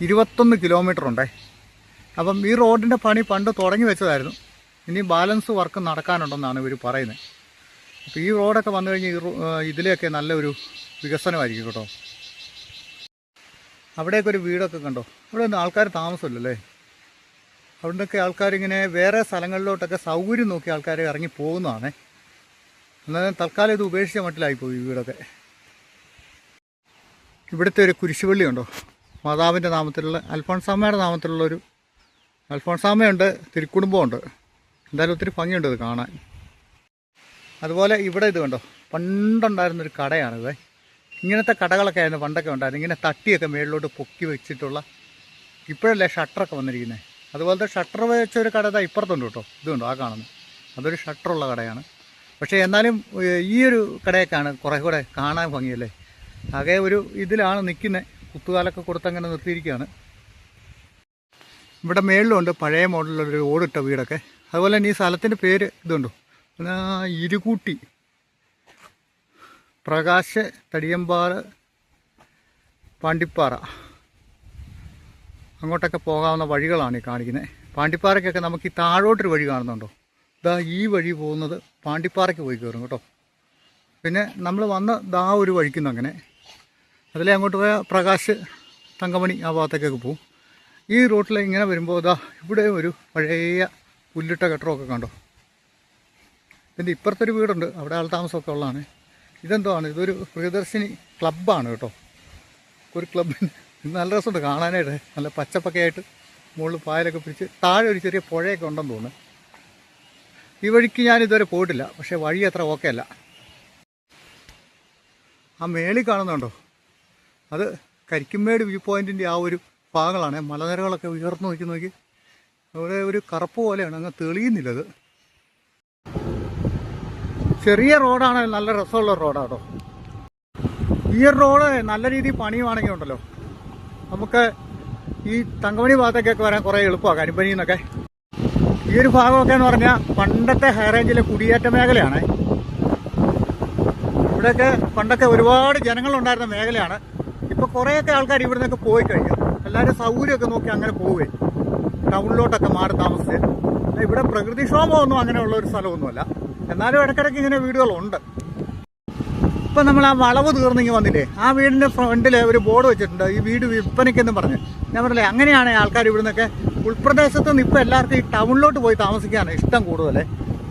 ഇരുപത്തൊന്ന് കിലോമീറ്റർ ഉണ്ടേ. അപ്പം ഈ റോഡിന്റെ പണി പണ്ട് തുടങ്ങി വെച്ചതായിരുന്നു. ഇനി ബാലൻസ് വർക്ക് നടക്കാനുണ്ടെന്നാണ് ഇവർ പറയുന്നത്. അപ്പോൾ ഈ റോഡൊക്കെ വന്നു കഴിഞ്ഞാൽ ഇതിലെയൊക്കെ നല്ലൊരു വികസനമായിരിക്കും കേട്ടോ. അവിടെയൊക്കെ ഒരു വീടൊക്കെ കണ്ടോ? അവിടെ ഒന്നും ആൾക്കാർ താമസമില്ലല്ലേ? അവിടെയൊക്കെ ആൾക്കാരിങ്ങനെ വേറെ സ്ഥലങ്ങളിലോട്ടൊക്കെ സൗകര്യം നോക്കി ആൾക്കാർ ഇറങ്ങി പോകുന്നതാണേ. എന്നാൽ തൽക്കാലം ഇത് ഉപേക്ഷിച്ച മട്ടിലായിപ്പോയി വീടൊക്കെ. ഇവിടുത്തെ ഒരു കുരിശുപള്ളി ഉണ്ടോ മാതാവിന്റെ നാമത്തിലുള്ള അൽഫോൺസാമ്മയുടെ നാമത്തിലുള്ള ഒരു അൽഫോൺസാമ്മയുണ്ട് തിരുക്കുടുംബമുണ്ട്. എന്തായാലും ഒത്തിരി ഭംഗിയുണ്ട് ഇത് കാണാൻ. അതുപോലെ ഇവിടെ ഇത് കണ്ടോ? പണ്ടുണ്ടായിരുന്നൊരു കടയാണിത് ഇങ്ങനത്തെ കടകളൊക്കെ ആയിരുന്നു പണ്ടൊക്കെ ഉണ്ടായിരുന്നു ഇങ്ങനെ തട്ടിയൊക്കെ മേളിലോട്ട് പൊക്കി വെച്ചിട്ടുള്ള ഇപ്പോഴല്ലേ ഷട്ടറൊക്കെ വന്നിരിക്കുന്നത്. അതുപോലത്തെ ഷട്ടർ വെച്ച ഒരു കട ഇതാ ഇപ്പുറത്തുണ്ട് കേട്ടോ. ഇതുണ്ടോ ആ കാണുന്നത്. അതൊരു ഷട്ടറുള്ള കടയാണ്. പക്ഷേ എന്നാലും ഈ ഒരു കടയൊക്കെയാണ് കുറേ കൂടെ കാണാൻ ഭംഗിയല്ലേ? ആകെ ഒരു ഇതിലാണ് നിൽക്കുന്നത് കുത്തുകാലൊക്കെ കൊടുത്തങ്ങനെ നിർത്തിയിരിക്കുകയാണ്. ഇവിടെ മേളിലുണ്ട് പഴയ മോഡലിലൊരു ഓടിട്ട വീടൊക്കെ. അതുപോലെ തന്നെ ഈ സ്ഥലത്തിന്റെ പേര് ഇതുണ്ടോ? ഇരുകൂട്ടി. പ്രകാശ് തടിയമ്പാറ പാണ്ടിപ്പാറ. അങ്ങോട്ടൊക്കെ പോകാവുന്ന വഴികളാണ് ഈ കാണിക്കുന്നത്. പാണ്ടിപ്പാറയ്ക്കൊക്കെ നമുക്ക് ഈ താഴോട്ടൊരു വഴി കാണുന്നുണ്ടോ? ഇതാ ഈ വഴി പോകുന്നത് പാണ്ടിപ്പാറയ്ക്ക് പോയി കയറും കേട്ടോ. പിന്നെ നമ്മൾ വന്ന ദാ ഒരു വഴിക്കുന്നു അങ്ങനെ. അതിലെ അങ്ങോട്ട് പോയാൽ പ്രകാശ് തങ്കമണി ആ ഭാഗത്തേക്കൊക്കെ പോവും. ഈ റൂട്ടിൽ ഇങ്ങനെ വരുമ്പോൾ ഇതാ ഇവിടെ ഒരു പഴയ പുല്ലിട്ട കെട്ടറമൊക്കെ കണ്ടോ? ഇതിന്റെ ഇപ്പുറത്തൊരു വീടുണ്ട് അവിടെ ആൾ താമസമൊക്കെ ഉള്ളതാണ്. ഇതെന്തോ ആണ് ഇതൊരു പ്രിയദർശിനി ക്ലബ്ബാണ് കേട്ടോ. ഒരു ക്ലബ്ബിന് നല്ല രസമുണ്ട് കാണാനായിട്ട്. നല്ല പച്ചപ്പൊക്കെ ആയിട്ട് മുകളിൽ പായലൊക്കെ പിടിച്ച് താഴെ ഒരു ചെറിയ പുഴയൊക്കെ ഉണ്ടെന്ന് തോന്നുന്നു. ഈ വഴിക്ക് ഞാൻ ഇതുവരെ പോയിട്ടില്ല. പക്ഷേ വഴി അത്ര ഓക്കെ അല്ല. ആ മേളിൽ കാണുന്നുണ്ടോ? അത് കരിക്കുമേട് വ്യൂ പോയിന്റിന്റെ ആ ഒരു ഭാഗങ്ങളാണ്. മലനിരകളൊക്കെ ഉയർന്നു നോക്കി നോക്കി. അവിടെ ഒരു കറുപ്പ് പോലെയാണ്. അങ്ങ് തെളിയുന്നില്ലത് ചെറിയ റോഡാണ്. നല്ല രസമുള്ള റോഡാട്ടോ. ഈ റോഡ് നല്ല രീതിയിൽ പണിയുവാണെങ്കിൽ ഉണ്ടല്ലോ. നമുക്ക് ഈ തങ്കമണി ഭാഗത്തേക്കൊക്കെ വരാൻ കുറേ എളുപ്പമാണ് കരിമ്പനി എന്നൊക്കെ ഈ ഒരു ഭാഗമൊക്കെ എന്ന് പറഞ്ഞാൽ പണ്ടത്തെ ഹൈറേഞ്ചിലെ കുടിയേറ്റ മേഖലയാണ്. ഇവിടെയൊക്കെ പണ്ടൊക്കെ ഒരുപാട് ജനങ്ങളുണ്ടായിരുന്ന മേഖലയാണ്. ഇപ്പൊ കുറേയൊക്കെ ആൾക്കാർ ഇവിടെ നിന്നൊക്കെ പോയി കഴിഞ്ഞു. എല്ലാവരും സൗകര്യമൊക്കെ നോക്കി അങ്ങനെ പോവുകയും. ടൗണിലോട്ടൊക്കെ മാറി താമസിച്ച്. ഇവിടെ പ്രകൃതിക്ഷോഭമൊന്നും അങ്ങനെയുള്ള ഒരു സ്ഥലമൊന്നുമല്ല. എന്നാലും ഇടയ്ക്കിടയ്ക്ക് ഇങ്ങനെ വീടുകളുണ്ട്. ഇപ്പൊ നമ്മൾ ആ വളവ് തീർന്നിങ്ങി വന്നില്ലേ? ആ വീടിന്റെ ഫ്രണ്ടിൽ ഒരു ബോർഡ് വെച്ചിട്ടുണ്ട്. ഈ വീട് വിൽപ്പനയ്ക്കെന്ന് പറഞ്ഞ്. ഞാൻ പറഞ്ഞില്ലേ അങ്ങനെയാണ് ആൾക്കാർ ഇവിടെ നിന്നൊക്കെ ഉൾപ്രദേശത്ത് നിന്ന് ഇപ്പം എല്ലാവർക്കും ഈ ടൗണിലോട്ട് പോയി താമസിക്കാനാണ് ഇഷ്ടം കൂടുതൽ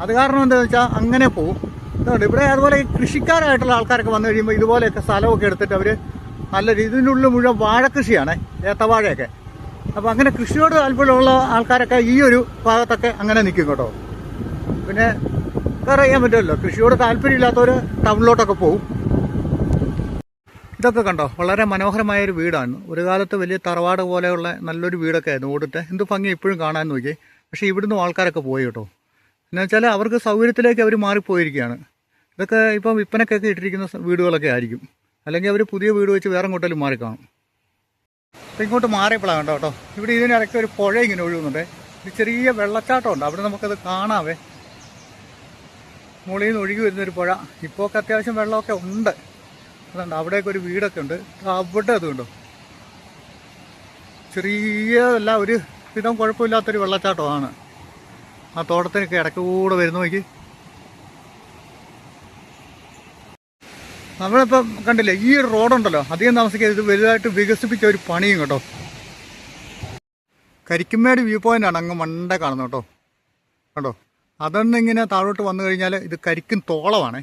അത് കാരണം എന്താണെന്ന് വെച്ചാൽ അങ്ങനെ പോകും അതുകൊണ്ട് ഇവിടെ അതുപോലെ ഈ കൃഷിക്കാരായിട്ടുള്ള ആൾക്കാരൊക്കെ വന്നു കഴിയുമ്പോൾ ഇതുപോലെയൊക്കെ സ്ഥലമൊക്കെ എടുത്തിട്ട് അവർ നല്ല രീതിയിലുള്ള ഇതിനുള്ളിൽ മുഴുവൻ വാഴക്കൃഷിയാണ് ഏത്തവാഴയൊക്കെ. അപ്പോൾ അങ്ങനെ കൃഷിയോട് താല്പര്യമുള്ള ആൾക്കാരൊക്കെ ഈ ഒരു ഭാഗത്തൊക്കെ അങ്ങനെ നിൽക്കും കേട്ടോ. പിന്നെ വേറെ ചെയ്യാൻ പറ്റുമല്ലോ? കൃഷിയോട് താല്പര്യമില്ലാത്തവർ ടൗണിലോട്ടൊക്കെ പോകും ഇതൊക്കെ കണ്ടോ? വളരെ മനോഹരമായ ഒരു വീടാണ്. ഒരു കാലത്ത് വലിയ തറവാട് പോലെയുള്ള നല്ലൊരു വീടൊക്കെ ആയിരുന്നു ഓടിട്ട്. എന്ത് ഭംഗി ഇപ്പോഴും കാണാൻ നോക്കി പക്ഷേ ഇവിടുന്ന് ആൾക്കാരൊക്കെ പോയി കേട്ടോ. എന്നുവെച്ചാൽ അവർക്ക് സൗകര്യത്തിലേക്ക് അവർ മാറിപ്പോയിരിക്കുകയാണ്. ഇതൊക്കെ ഇപ്പം വിൽപ്പനക്കൊക്കെ ഇട്ടിരിക്കുന്ന വീടുകളൊക്കെ ആയിരിക്കും. അല്ലെങ്കിൽ അവർ പുതിയ വീട് വെച്ച് വേറെ എങ്ങോട്ടെങ്കിലും മാറിക്കാണും അപ്പം ഇങ്ങോട്ട് മാറിയപ്പോഴാണ് കണ്ടോ കേട്ടോ. ഇവിടെ ഇതിനിടയ്ക്ക് ഒരു പുഴ ഇങ്ങനെ ഒഴുകുന്നുണ്ട്. ഒരു ചെറിയ വെള്ളച്ചാട്ടം ഉണ്ട് അവിടെ നമുക്കത് കാണാവേ. മുകളിൽ നിന്ന് ഒഴുകി വരുന്നൊരു പുഴ. ഇപ്പോൾ ഒക്കെ അത്യാവശ്യം വെള്ളമൊക്കെ ഉണ്ട്. അതുണ്ട് അവിടെയൊക്കെ ഒരു വീടൊക്കെ ഉണ്ട്. അവിടെ അതുകൊണ്ടോ ചെറിയതല്ല ഒരു വിധം കുഴപ്പമില്ലാത്തൊരു വെള്ളച്ചാട്ടമാണ്. ആ തോട്ടത്തിനൊക്കെ ഇടയ്ക്ക് കൂടെ വരുന്ന നോക്കി. നമ്മളിപ്പം കണ്ടില്ലേ ഈ റോഡുണ്ടല്ലോ അധികം താമസിക്കാതെ ഇത് വലുതായിട്ട് വികസിപ്പിച്ച ഒരു പണിയും കേട്ടോ. കരിക്കുമേട് വ്യൂ പോയിന്റ് ആണ് അങ്ങ് മണ്ട കാണുന്നത് കേട്ടോ. കണ്ടോ? അതൊന്നിങ്ങനെ താഴോട്ട് വന്നു കഴിഞ്ഞാൽ ഇത് കരിക്കും തോളമാണ്.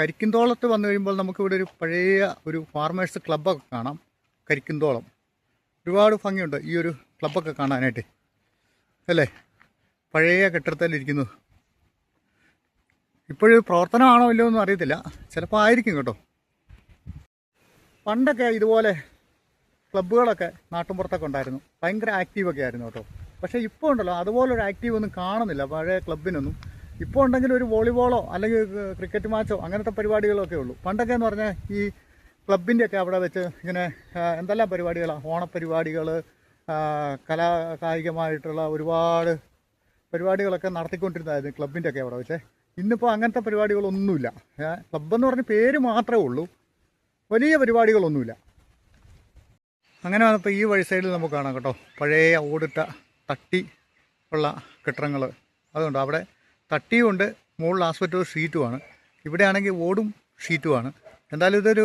കരിക്കും തോളത്ത് വന്നു കഴിയുമ്പോൾ നമുക്കിവിടെ ഒരു പഴയ ഒരു ഫാർമേഴ്സ് ക്ലബ്ബൊക്കെ കാണാം. കരിക്കിന്തോളം. ഒരുപാട് ഭംഗിയുണ്ട് ഈ ഒരു ക്ലബ്ബൊക്കെ കാണാനായിട്ട്. അല്ലേ? പഴയ കെട്ടിടത്തിലിരിക്കുന്നു ഇപ്പോഴും പ്രവർത്തനമാണോ ഇല്ലയോ ഒന്നും അറിയത്തില്ല. ചിലപ്പോൾ ആയിരിക്കും കേട്ടോ. പണ്ടൊക്കെ ഇതുപോലെ ക്ലബ്ബുകളൊക്കെ നാട്ടുമ്പുറത്തൊക്കെ ഉണ്ടായിരുന്നു. ഭയങ്കര ആക്റ്റീവൊക്കെ ആയിരുന്നു കേട്ടോ. പക്ഷേ ഇപ്പോൾ ഉണ്ടല്ലോ അതുപോലൊരു ആക്റ്റീവ് ഒന്നും കാണുന്നില്ല. പഴയ ക്ലബിനൊന്നും ഇപ്പോൾ ഉണ്ടെങ്കിൽ ഒരു വോളിബോളോ അല്ലെങ്കിൽ ക്രിക്കറ്റ് മാച്ചോ അങ്ങനത്തെ പരിപാടികളൊക്കെ ഉള്ളൂ. പണ്ടൊക്കെ എന്ന് പറഞ്ഞാൽ ഈ ക്ലബിന്റെ ഒക്കെ അവിടെ വെച്ച് ഇങ്ങനെ എന്തെല്ലാം പരിപാടികളാണ് ഓണപ്പരിപാടികൾ കലാ കായികമായിട്ടുള്ള ഒരുപാട് പരിപാടികളൊക്കെ നടത്തിക്കൊണ്ടിരുന്നതായിരുന്നു ക്ലബിന്റെ ഒക്കെ അവിടെ വെച്ച്. ഇന്നിപ്പോൾ അങ്ങനത്തെ പരിപാടികളൊന്നുമില്ല. ക്ലബ്ബ് എന്ന് പറഞ്ഞ പേര് മാത്രമേ ഉള്ളൂ. വലിയ പരിപാടികളൊന്നുമില്ല. അങ്ങനെ വന്നപ്പോൾ ഈ വഴി സൈഡിൽ നമുക്ക് കാണാം കേട്ടോ. പഴയ ഓടിട്ട തട്ടി ഉള്ള കെട്ടിടങ്ങൾ അതുകൊണ്ട് അവിടെ തട്ടിയുമുണ്ട് മുകളിൽ ആസ്പെറ്റോ ഷീറ്റുമാണ്. ഇവിടെ ആണെങ്കിൽ ഓടും ഷീറ്റുമാണ്. എന്തായാലും ഇതൊരു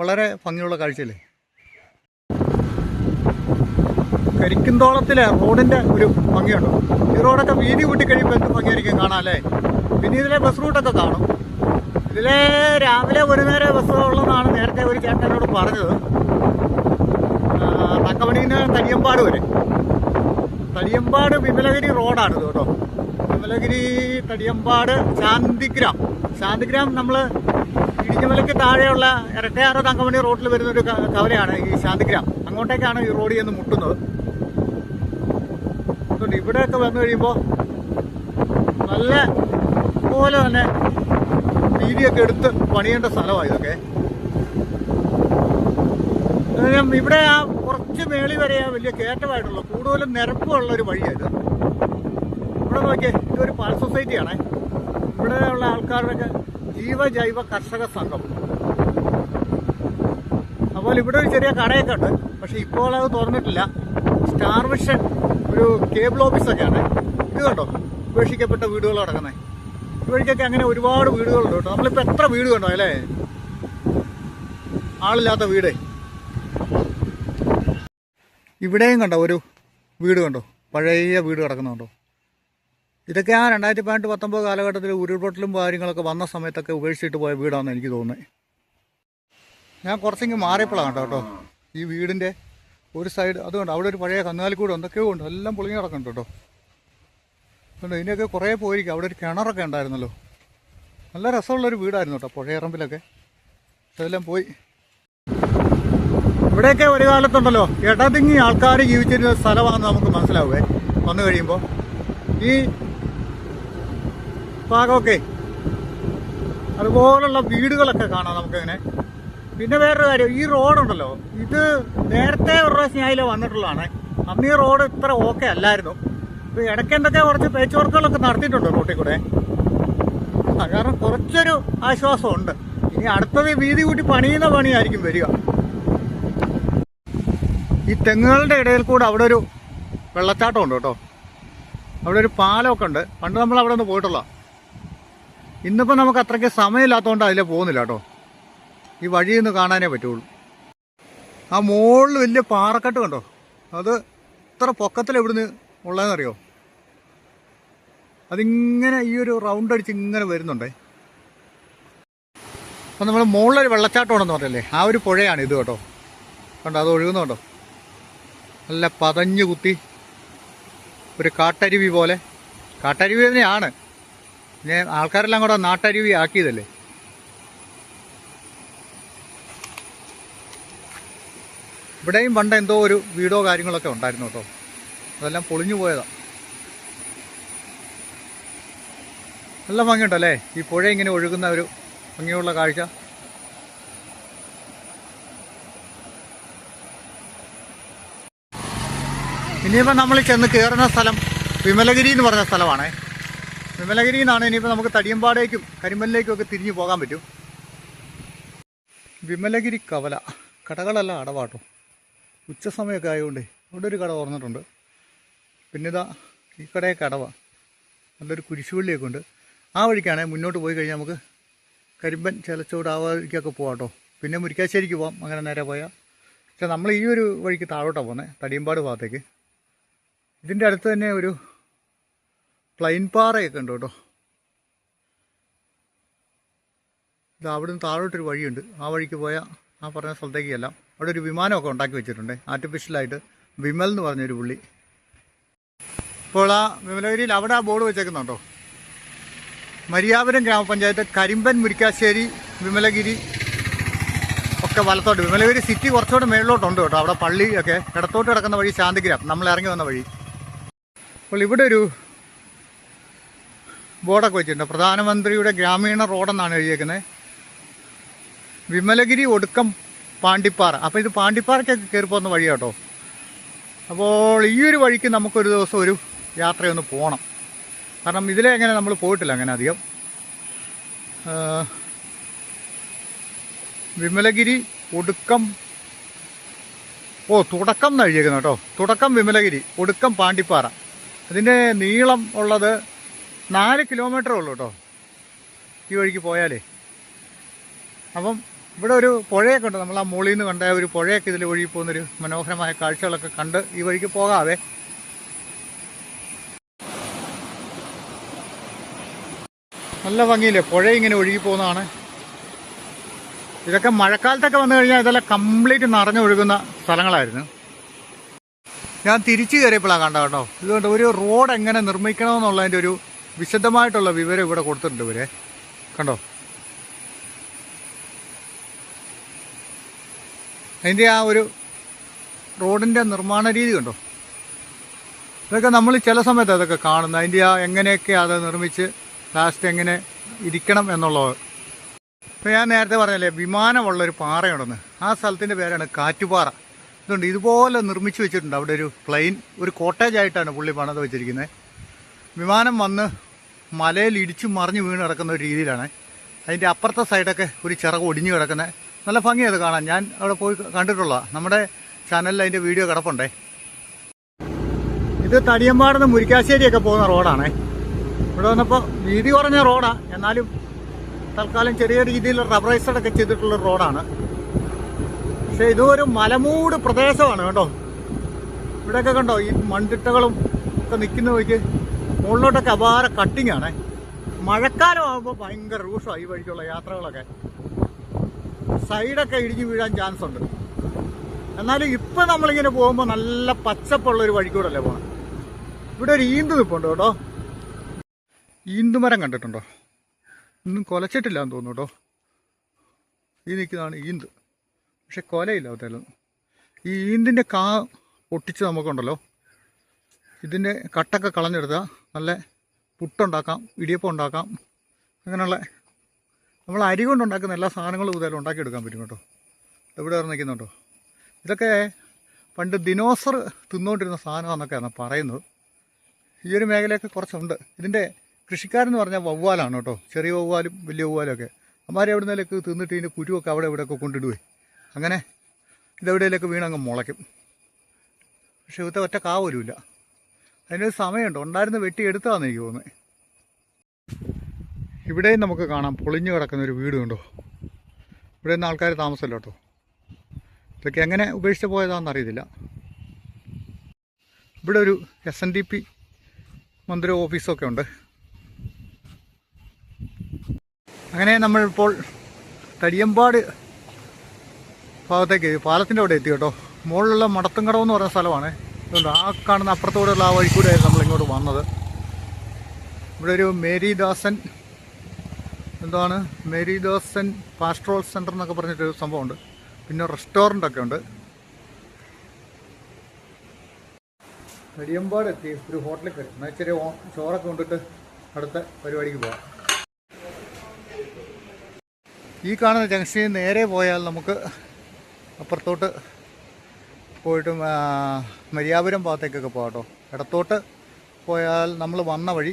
വളരെ ഭംഗിയുള്ള കാഴ്ചയല്ലേ? കരിക്കുന്തോളത്തിലെ റോഡിന്റെ ഒരു ഭംഗിയുണ്ട്. ഈ റോഡൊക്കെ വീതി കൂട്ടി കഴിയുമ്പോൾ എന്ത് ഭംഗിയായിരിക്കും കാണാം അല്ലേ? പിന്നെ ഇതിലെ ബസ് റൂട്ടൊക്കെ കാണും. ഇതിലെ രാവിലെ ഒരു നേരം ബസ് ഉള്ളതാണ് നേരത്തെ ഒരു ചേട്ടനോട് പറഞ്ഞത്. തങ്കമണിയിൽ തടിയമ്പാട് വരെ. തടിയമ്പാട് വിമലഗിരി റോഡാണിത് കേട്ടോ. വിമലഗിരി തടിയമ്പാട് ശാന്തിഗ്രാം. ശാന്തിഗ്രാം നമ്മൾ ഇടിഞ്ഞമലയ്ക്ക് താഴെയുള്ള ഇരട്ടയാറ് തങ്കമണി റോഡിൽ വരുന്ന ഒരു കവലയാണ് ഈ ശാന്തിഗ്രാം. അങ്ങോട്ടേക്കാണ് ഈ റോഡിൽ നിന്ന് മുട്ടുന്നത്. അതുകൊണ്ട് ഇവിടെയൊക്കെ വന്നു കഴിയുമ്പോൾ നല്ല പോലെ തന്നെ വീതിയൊക്കെ എടുത്ത് പണിയേണ്ട സ്ഥലമാണ് ഇതൊക്കെ. ഇവിടെ ആ കുറച്ച് മേളി വരെ വലിയ കയറ്റമായിട്ടുള്ളൂ കൂടുതലും നിരപ്പുള്ള ഒരു വഴിയാണ് ഇത്. ഇവിടെ നോക്കിയേ. ഇതൊരു പാൽ സൊസൈറ്റിയാണേ. ഇവിടെയുള്ള ആൾക്കാരുടെയൊക്കെ ജീവജൈവ കർഷക സംഘം. അതുപോലെ ഇവിടെ ഒരു ചെറിയ കടയൊക്കെ ഉണ്ട്. പക്ഷെ ഇപ്പോൾ അത് തുറന്നിട്ടില്ല. സ്റ്റാർ വിഷൻ ഒരു കേബിൾ ഓഫീസൊക്കെയാണ്. ഇത് കണ്ടോ? ഉപേക്ഷിക്കപ്പെട്ട വീടുകൾ കിടക്കുന്നത്. ഇവഴിക്കൊക്കെ അങ്ങനെ ഒരുപാട് വീടുകളുണ്ട് കേട്ടോ. നമ്മളിപ്പോൾ എത്ര വീട് കണ്ടോ അല്ലേ? ആളില്ലാത്ത വീട്. ഇവിടെയും കണ്ടോ? ഒരു വീട് കണ്ടോ? പഴയ വീട് കിടക്കുന്നുണ്ടോ ഇതൊക്കെ ആ രണ്ടായിരത്തി പതിനെട്ട് പത്തൊമ്പത് കാലഘട്ടത്തിൽ ഉരുൾപൊട്ടലും കാര്യങ്ങളൊക്കെ വന്ന സമയത്തൊക്കെ ഉപേക്ഷിച്ചിട്ട് പോയ വീടാണെന്ന് എനിക്ക് തോന്നുന്നത്. ഞാൻ കുറച്ചെങ്കിൽ മാറിയപ്പോഴാണ് കേട്ടോ ഈ വീടിന്റെ ഒരു സൈഡ് അതുകൊണ്ട് അവിടെ ഒരു പഴയ കന്നുകാലിക്കൂട് എന്തൊക്കെയോ ഉണ്ട്. എല്ലാം പൊളിഞ്ഞ് കിടക്കുന്നുണ്ട് കേട്ടോ. അതുകൊണ്ട് ഇതിന്റെയൊക്കെ കുറേ പോയിരിക്കും. അവിടെ ഒരു കിണറൊക്കെ ഉണ്ടായിരുന്നല്ലോ. നല്ല രസമുള്ളൊരു വീടായിരുന്നു കേട്ടോ പുഴയറമ്പിലൊക്കെ. പക്ഷെ അതെല്ലാം പോയി. ഇവിടെയൊക്കെ ഒരു കാലത്തുണ്ടല്ലോ ഇടതിങ്ങി ആൾക്കാർ ജീവിച്ചിരുന്ന സ്ഥലമാണെന്ന് നമുക്ക് മനസ്സിലാവുകയെ വന്നു കഴിയുമ്പോൾ ഈ ഭാഗമൊക്കെ അതുപോലുള്ള വീടുകളൊക്കെ കാണാം നമുക്കിങ്ങനെ. പിന്നെ വേറൊരു കാര്യം ഈ റോഡുണ്ടല്ലോ ഇത് നേരത്തെ ഒരു പ്രാവശ്യം ഞാൻ വന്നിട്ടുള്ളതാണ്. അന്ന് ഈ റോഡ് ഇത്ര ഓക്കെ അല്ലായിരുന്നു. ഇപ്പം ഇടയ്ക്ക് എന്തൊക്കെ കുറച്ച് പേച്ച് വർക്കുകളൊക്കെ നടത്തിയിട്ടുണ്ട് റോട്ടിൽ കൂടെ. കാരണം കുറച്ചൊരു ആശ്വാസമുണ്ട്. ഇനി അടുത്തത് വീതി കൂട്ടി പണിയുന്ന പണിയായിരിക്കും വരിക. ഈ തെങ്ങുകളുടെ ഇടയിൽ കൂടെ അവിടെ ഒരു വെള്ളച്ചാട്ടമുണ്ട് കേട്ടോ. അവിടെ ഒരു പാലമൊക്കെ ഉണ്ട്. പണ്ട് നമ്മൾ അവിടെ ഒന്ന് പോയിട്ടുള്ള ഇന്നിപ്പോൾ നമുക്ക് അത്രയ്ക്ക് സമയമില്ലാത്തതുകൊണ്ട് അതിലെ പോകുന്നില്ല കേട്ടോ. ഈ വഴിയിൽ നിന്ന് കാണാനേ പറ്റുള്ളൂ. ആ മുകളിൽ വലിയ പാറക്കെട്ട് കണ്ടോ? അത് ഇത്ര പൊക്കത്തിൽ എവിടുന്ന് ഉള്ളതെന്നറിയോ? അതിങ്ങനെ ഈ ഒരു റൗണ്ട് അടിച്ച് ഇങ്ങനെ വരുന്നുണ്ടേ. അപ്പം നമ്മൾ മുകളിലൊരു വെള്ളച്ചാട്ടമാണെന്ന് പറഞ്ഞല്ലേ? ആ ഒരു പുഴയാണ് ഇത് കേട്ടോ. കണ്ടോ? അത് ഒഴുകുന്നുണ്ടോ നല്ല പതഞ്ഞു കുത്തി ഒരു കാട്ടരുവി പോലെ. കാട്ടരുവി തന്നെയാണ്. പിന്നെ ആൾക്കാരെല്ലാം കൂടെ നാട്ടരുവി ആക്കിയതല്ലേ? ഇവിടെയും പണ്ട് എന്തോ ഒരു വീടോ കാര്യങ്ങളൊക്കെ ഉണ്ടായിരുന്നു കേട്ടോ. അതെല്ലാം പൊളിഞ്ഞു പോയതാ. നല്ല ഭംഗിയുണ്ടല്ലേ? ഈ പുഴ ഇങ്ങനെ ഒഴുകുന്ന ഒരു ഭംഗിയുള്ള കാഴ്ച. ഇനിയിപ്പോൾ നമ്മൾ ചെന്ന് കയറുന്ന സ്ഥലം വിമലഗിരി എന്ന് പറഞ്ഞ സ്ഥലമാണ്. വിമലഗിരി നിന്നാണ് ഇനിയിപ്പോൾ നമുക്ക് തടിയമ്പാടേക്കും കരിമ്പലിലേക്കും ഒക്കെ തിരിഞ്ഞു പോകാൻ പറ്റും. വിമലഗിരി കവല. കടകളല്ല അടവാട്ടോ. ഉച്ച സമയമൊക്കെ ആയതുകൊണ്ട് അവിടെ ഒരു കട ഓർന്നിട്ടുണ്ട് പിന്നെ ഇതാ ഈ കടയൊക്കെ കടവ. നല്ലൊരു കുരിശുപള്ളിയൊക്കെ ഉണ്ട്. ആ വഴിക്കാണെ മുന്നോട്ട് പോയി കഴിഞ്ഞാൽ നമുക്ക് കരിമ്പൻ ചിലച്ചോട് ആ വഴിക്കൊക്കെ പോകാട്ടോ കേട്ടോ പിന്നെ മുരിക്കാശ്ശേരിക്ക് പോകാം അങ്ങനെ നേരെ പോയാൽ പക്ഷെ നമ്മൾ ഈ ഒരു വഴിക്ക് താഴോട്ടാണ് പോകുന്നത് തടിയമ്പാട് ഭാഗത്തേക്ക്. ഇതിന്റെ അടുത്ത് തന്നെ ഒരു പ്ലെയിൻ പാറയൊക്കെ ഉണ്ട് കേട്ടോ. ഇത് അവിടുന്ന് താഴോട്ടൊരു വഴിയുണ്ട്. ആ വഴിക്ക് പോയാൽ ആ പറഞ്ഞ സ്ഥലത്തേക്ക് എല്ലാം അവിടെ ഒരു വിമാനമൊക്കെ ഉണ്ടാക്കി വെച്ചിട്ടുണ്ട്. ആർട്ടിഫിഷ്യലായിട്ട് വിമൽ എന്ന് പറഞ്ഞൊരു പുള്ളി. ഇപ്പോൾ ആ വിമലഗിരിയിൽ അവിടെ ആ ബോർഡ് വെച്ചേക്കുന്നുണ്ടോ? മരിയാപുരം ഗ്രാമപഞ്ചായത്ത് കരിമ്പൻ മുരിക്കാശ്ശേരി വിമലഗിരി ഒക്കെ വലത്തോട്ട്. വിമലഗിരി സിറ്റി കുറച്ചുകൂടെ മേളിലോട്ടുണ്ട് കേട്ടോ. അവിടെ പള്ളിയൊക്കെ ഇടത്തോട്ട് കിടക്കുന്ന വഴി ശാന്തിഗ്രാം. നമ്മൾ ഇറങ്ങി വന്ന വഴി. അപ്പോൾ ഇവിടെ ഒരു ബോർഡൊക്കെ വെച്ചിട്ടുണ്ട്. പ്രധാനമന്ത്രിയുടെ ഗ്രാമീണ റോഡെന്നാണ് എഴുതിയേക്കുന്നത്. വിമലഗിരി ഒടുക്കം പാണ്ടിപ്പാറ. അപ്പോൾ ഇത് പാണ്ടിപ്പാറയ്ക്കൊക്കെ കയറി പോകുന്ന വഴി കേട്ടോ. അപ്പോൾ ഈ ഒരു വഴിക്ക് നമുക്കൊരു ദിവസം ഒരു യാത്രയൊന്ന് പോകണം കാരണം ഇതിലെ അങ്ങനെ നമ്മൾ പോയിട്ടില്ല അങ്ങനെ അധികം. വിമലഗിരി ഒടുക്കം ഓ തുടക്കം എന്ന് എഴുതിയേക്കുന്നു കേട്ടോ. തുടക്കം വിമലഗിരി ഒടുക്കം പാണ്ടിപ്പാറ. അതിന്റെ നീളം ഉള്ളത് നാല് കിലോമീറ്റർ ഉള്ളൂ കേട്ടോ ഈ വഴിക്ക് പോയാലേ. അപ്പം ഇവിടെ ഒരു പുഴയൊക്കെ ഉണ്ട്. നമ്മൾ ആ മുകളിൽ നിന്ന് കണ്ട ഒരു പുഴയൊക്കെ ഇതിൽ ഒഴുകി പോകുന്നൊരു മനോഹരമായ കാഴ്ചകളൊക്കെ കണ്ട് ഈ വഴിക്ക് പോകാവേ. നല്ല ഭംഗിയില്ലേ? പുഴ ഇങ്ങനെ ഒഴുകി പോകുന്നതാണ്. ഇതൊക്കെ മഴക്കാലത്തൊക്കെ വന്നു കഴിഞ്ഞാൽ ഇതെല്ലാം കംപ്ലീറ്റ് നിറഞ്ഞൊഴുകുന്ന സ്ഥലങ്ങളായിരുന്നു. ഞാൻ തിരിച്ചു കയറിയപ്പോഴാണ് കണ്ട കേട്ടോ ഇതുകൊണ്ട് ഒരു റോഡ് എങ്ങനെ നിർമ്മിക്കണമെന്നുള്ളതിന്റെ ഒരു വിശദമായിട്ടുള്ള വിവരം ഇവിടെ കൊടുത്തിട്ടുണ്ട് ഇവരെ. കണ്ടോ? അതിന്റെ ആ ഒരു റോഡിന്റെ നിർമ്മാണ രീതി കണ്ടോ? ഇതൊക്കെ നമ്മൾ ചില സമയത്ത് അതൊക്കെ കാണുന്നത്. അതിന്റെ ആ എങ്ങനെയൊക്കെ അത് നിർമ്മിച്ച് ലാസ്റ്റ് എങ്ങനെ ഇരിക്കണം എന്നുള്ളത് ഇപ്പം ഞാൻ നേരത്തെ പറഞ്ഞല്ലേ വിമാനമുള്ളൊരു പാറയുണ്ടെന്ന്. ആ സ്ഥലത്തിന്റെ പേരാണ് കാറ്റുപാറ. ഇതുണ്ട് ഇതുപോലെ നിർമ്മിച്ച് വെച്ചിട്ടുണ്ട്. അവിടെ ഒരു പ്ലെയിൻ ഒരു കോട്ടേജായിട്ടാണ് പുള്ളി പണിത് വെച്ചിരിക്കുന്നത്. വിമാനം വന്ന് മലയിൽ ഇടിച്ചു മറിഞ്ഞ് വീണ് കിടക്കുന്ന ഒരു രീതിയിലാണ്. അതിന്റെ അപ്പുറത്തെ സൈഡൊക്കെ ഒരു ചിറക് ഒടിഞ്ഞു കിടക്കുന്നത് നല്ല ഭംഗിയത് കാണാൻ. ഞാൻ അവിടെ പോയി കണ്ടിട്ടുള്ള നമ്മുടെ ചാനലിൽ അതിന്റെ വീഡിയോ കിടപ്പുണ്ടേ. ഇത് തടിയമ്പാടുന്ന് മുരിക്കാശ്ശേരിയൊക്കെ പോകുന്ന റോഡാണേ. ഇവിടെ വന്നപ്പോൾ വീതി കുറഞ്ഞ റോഡാണ് എന്നാലും തൽക്കാലം ചെറിയ രീതിയിൽ റബ്ബറൈസഡൊക്കെ ചെയ്തിട്ടുള്ള റോഡാണ്. പക്ഷെ ഇതൊരു മലമൂട് പ്രദേശമാണ് കേട്ടോ. ഇവിടെയൊക്കെ കണ്ടോ? ഈ മൺതിട്ടകളും ഒക്കെ നിൽക്കുന്ന നോക്കി മുകളിലോട്ടൊക്കെ അപാര കട്ടിങ് ആണേ. മഴക്കാലം ആകുമ്പോൾ ഭയങ്കര രൂക്ഷമാണ് ഈ വഴിക്കുള്ള യാത്രകളൊക്കെ. സൈഡൊക്കെ ഇടിഞ്ഞു വീഴാൻ ചാൻസ് ഉണ്ട്. എന്നാലും ഇപ്പം നമ്മളിങ്ങനെ പോകുമ്പോൾ നല്ല പച്ചപ്പുള്ള ഒരു വഴിക്കൂടല്ലേ പോകണം ഇവിടെ ഒരു ഈന്ത് നിൽപ്പുണ്ട് കേട്ടോ. ഈന്തുമരം കണ്ടിട്ടുണ്ടോ? ഒന്നും കൊലച്ചിട്ടില്ല എന്ന് തോന്നുന്നു കേട്ടോ. ഈ നിൽക്കുന്നതാണ് ഈന്ത്. പക്ഷെ കൊലയില്ല അതേലും ഈ ഈന്തിന്റെ കാ പൊട്ടിച്ച് നമുക്കുണ്ടല്ലോ. ഇതിന്റെ കട്ടൊക്കെ കളഞ്ഞെടുത്താൽ നല്ല പുട്ടുണ്ടാക്കാം ഇടിയപ്പം ഉണ്ടാക്കാം അങ്ങനെയുള്ള നമ്മൾ അരി കൊണ്ടുണ്ടാക്കുന്ന എല്ലാ സാധനങ്ങളും ഇതെല്ലാം ഉണ്ടാക്കിയെടുക്കാൻ പറ്റും കേട്ടോ. എവിടെ വരെ നിൽക്കുന്നുണ്ടോ? ഇതൊക്കെ പണ്ട് ദിനോസർ തിന്നുകൊണ്ടിരുന്ന സാധനമാണെന്നൊക്കെയാണ് പറയുന്നത്. ഈ ഒരു മേഖലയൊക്കെ കുറച്ചുണ്ട്. ഇതിന്റെ കൃഷിക്കാരെന്ന് പറഞ്ഞാൽ വവ്വാലാണ് കേട്ടോ. ചെറിയ വവ്വാലും വലിയ വവ്വാലും ഒക്കെ. അമ്മാരെ എവിടെ നിന്നേലൊക്കെ തിന്നിട്ട് ഇതിന്റെ കുരുവൊക്കെ അവിടെ ഇവിടെയൊക്കെ കൊണ്ടിടുവേ. അങ്ങനെ ഇതെവിടെയൊക്കെ വീണങ്ങ് മുളയ്ക്കും. പക്ഷേ ഇവിടുത്തെ ഒറ്റ കാ പോലുമില്ല അതിനൊരു സമയമുണ്ട്. ഉണ്ടായിരുന്ന വെട്ടി എടുത്താന്ന് എനിക്ക് തോന്നുന്നത് ഇവിടെയും നമുക്ക് കാണാം. പൊളിഞ്ഞു കിടക്കുന്ന ഒരു വീട് കണ്ടോ? ഇവിടെ നിന്ന് ആൾക്കാർ താമസമല്ല കേട്ടോ. ഇതൊക്കെ എങ്ങനെ ഉപേക്ഷിച്ച് പോയതാണെന്ന് അറിയത്തില്ല. ഇവിടെ ഒരു എസ് എൻ ഡി പി മന്ത്രി ഓഫീസൊക്കെ ഉണ്ട്. അങ്ങനെ നമ്മളിപ്പോൾ തടിയമ്പാട് ഭാഗത്തേക്ക് പാലത്തിന്റെ അവിടെ എത്തി കേട്ടോ. മുകളിലുള്ള മടത്തുംകടവ് എന്ന് പറയുന്ന സ്ഥലമാണ്. ഇതുണ്ട്. ആ കാണുന്ന അപ്പുറത്തോടെയുള്ള ആ വഴി കൂടെ നമ്മൾ ഇങ്ങോട്ട് വന്നത്. ഇവിടെ ഒരു മേരിദാസൻ എന്താണ്? മേരിദാസൻ പാസ്ട്രോൾ സെന്റർ എന്നൊക്കെ പറഞ്ഞിട്ടൊരു സംഭവമുണ്ട്. പിന്നെ റെസ്റ്റോറന്റ് ഒക്കെ ഉണ്ട്. നെടിയമ്പാട് എത്തി ഒരു ഹോട്ടലിൽ കയറി. എന്നാൽ ചെറിയ ചോറൊക്കെ കൊണ്ടിട്ട് അടുത്ത പരിപാടിക്ക് പോകാം ഈ കാണുന്ന ജംഗ്ഷനിൽ നേരെ പോയാൽ നമുക്ക് അപ്പുറത്തോട്ട് പോയിട്ടും മര്യാപുരം ഭാഗത്തേക്കൊക്കെ പോകാം ഇടത്തോട്ട് പോയാൽ നമ്മൾ വന്ന വഴി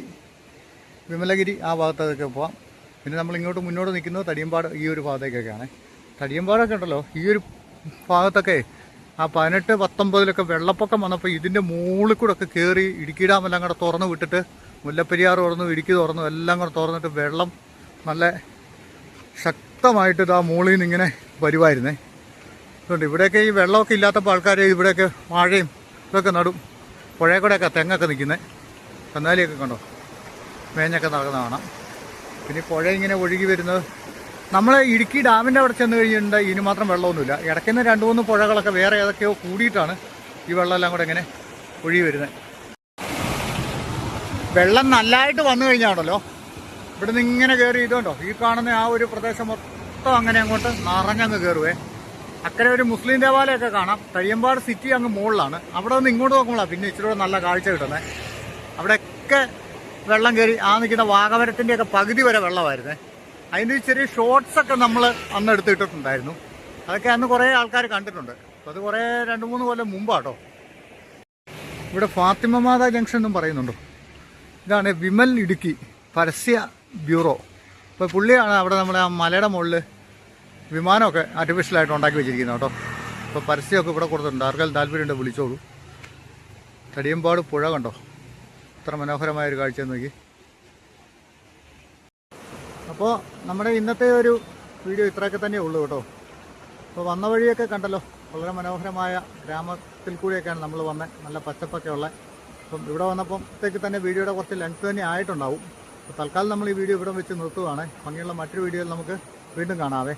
വിമലഗിരി ആ ഭാഗത്തേക്കൊക്കെ പോവാം. പിന്നെ നമ്മൾ ഇങ്ങോട്ട് മുന്നോട്ട് നിൽക്കുന്നത് തടിയമ്പാട് ഈ ഒരു ഭാഗത്തേക്കൊക്കെയാണ്. തടിയമ്പാടൊക്കെ ഉണ്ടല്ലോ ഈ ഒരു ഭാഗത്തൊക്കെ ആ പതിനെട്ട് പത്തൊമ്പതിലൊക്കെ വെള്ളപ്പൊക്കം വന്നപ്പോൾ ഇതിന്റെ മുകളിൽ കൂടെ ഒക്കെ കയറി ഇടുക്കി ഡാമെല്ലാം കൂടെ തുറന്ന് വിട്ടിട്ട് മുല്ലപ്പെരിയാർ തുറന്നു ഇടുക്കി തുറന്നു എല്ലാം കൂടെ തുറന്നിട്ട് വെള്ളം നല്ല ശക്തമായിട്ട് ആ മുകളിൽ നിന്ന് ഇങ്ങനെ വരുമായിരുന്നേ അതുകൊണ്ട് ഇവിടെയൊക്കെ ഈ വെള്ളമൊക്കെ ഇല്ലാത്തപ്പോൾ ആൾക്കാർ ഇവിടെയൊക്കെ വാഴയും ഇതൊക്കെ നടും. പുഴയിൽ കൂടെയൊക്കെ തെങ്ങൊക്കെ നിൽക്കുന്നത് കന്നാലിയൊക്കെ കണ്ടോ? മേഞ്ഞൊക്കെ നടക്കുന്ന കാണാം. പിന്നെ പുഴ ഇങ്ങനെ ഒഴുകി വരുന്നത് നമ്മൾ ഇടുക്കി ഡാമിന്റെ അവിടെ ചെന്ന് കഴിഞ്ഞിട്ടുണ്ട് ഇതിന് മാത്രം വെള്ളമൊന്നുമില്ല. ഇടയ്ക്കുന്ന രണ്ട് മൂന്ന് പുഴകളൊക്കെ വേറെ ഏതൊക്കെയോ കൂടിയിട്ടാണ് ഈ വെള്ളമെല്ലാം കൂടെ ഇങ്ങനെ ഒഴുകി വരുന്നത്. വെള്ളം നല്ലതായിട്ട് വന്നു കഴിഞ്ഞാണല്ലോ. ഇവിടുന്ന് നിന്ന് ഇങ്ങനെ കയറി ഇതുണ്ടോ ഈ കാണുന്ന ആ ഒരു പ്രദേശം മൊത്തം അങ്ങനെ അങ്ങോട്ട് നിറഞ്ഞങ്ങ് കയറുവേ അക്കരെ ഒരു മുസ്ലിം ദേവാലയമൊക്കെ കാണാം. തഴിയമ്പാട് സിറ്റി അങ്ങ് മുകളിലാണ്. അവിടെ നിന്ന് ഇങ്ങോട്ട് നോക്കുമ്പോഴാണ് പിന്നെ ഇച്ചിരി കൂടെ നല്ല കാഴ്ച കിട്ടുന്നത് അവിടെയൊക്കെ വെള്ളം കയറി ആ നിൽക്കുന്ന വാഗവരത്തിന്റെയൊക്കെ പകുതി വരെ വെള്ളമായിരുന്നേ. അതിന്റെ ചെറിയ ഷോർട്ട്സൊക്കെ നമ്മൾ അന്ന് എടുത്തിട്ടിട്ടുണ്ടായിരുന്നു അതൊക്കെ അന്ന് കുറേ ആൾക്കാർ കണ്ടിട്ടുണ്ട്. അപ്പോൾ അത് കുറേ രണ്ട് മൂന്ന് കൊല്ലം മുമ്പാട്ടോ. ഇവിടെ ഫാത്തിമ മാതാ ജംഗ്ഷൻ എന്നും പറയുന്നുണ്ടോ. ഇതാണ് വിമൽ ഇടുക്കി പരസ്യ ബ്യൂറോ. ഇപ്പോൾ പുള്ളിയാണ് അവിടെ നമ്മുടെ ആ മലയുടെ മുകളിൽ വിമാനമൊക്കെ ആർട്ടിഫിഷ്യലായിട്ട് ഉണ്ടാക്കി വെച്ചിരിക്കുന്നത് കേട്ടോ. അപ്പോൾ പരസ്യമൊക്കെ ഇവിടെ കൊടുത്തിട്ടുണ്ട്. ആർക്കെങ്കിലും താല്പര്യമുണ്ട് വിളിച്ചോളൂ. തടിയമ്പാട് പുഴ കണ്ടോ? ഇത്ര മനോഹരമായ ഒരു കാഴ്ച നോക്കി. അപ്പോൾ നമ്മുടെ ഇന്നത്തെ ഒരു വീഡിയോ ഇത്രയൊക്കെ തന്നെ ഉള്ളൂ കേട്ടോ. അപ്പോൾ വന്ന വഴിയൊക്കെ കണ്ടല്ലോ. വളരെ മനോഹരമായ ഗ്രാമത്തിൽ കൂടിയൊക്കെയാണ് നമ്മൾ വന്ന്. നല്ല പച്ചപ്പൊക്കെ ഉള്ളത് അപ്പം ഇവിടെ വന്നപ്പോഴത്തേക്ക് തന്നെ വീഡിയോയുടെ കുറച്ച് ലെങ്ത് തന്നെ ആയിട്ടുണ്ടാവും. അപ്പോൾ തൽക്കാലം നമ്മൾ ഈ വീഡിയോ ഇവിടെ വെച്ച് നിർത്തുവാണ്. ഭംഗിയുള്ള മറ്റൊരു വീഡിയോയിൽ നമുക്ക് വീണ്ടും കാണാവേ.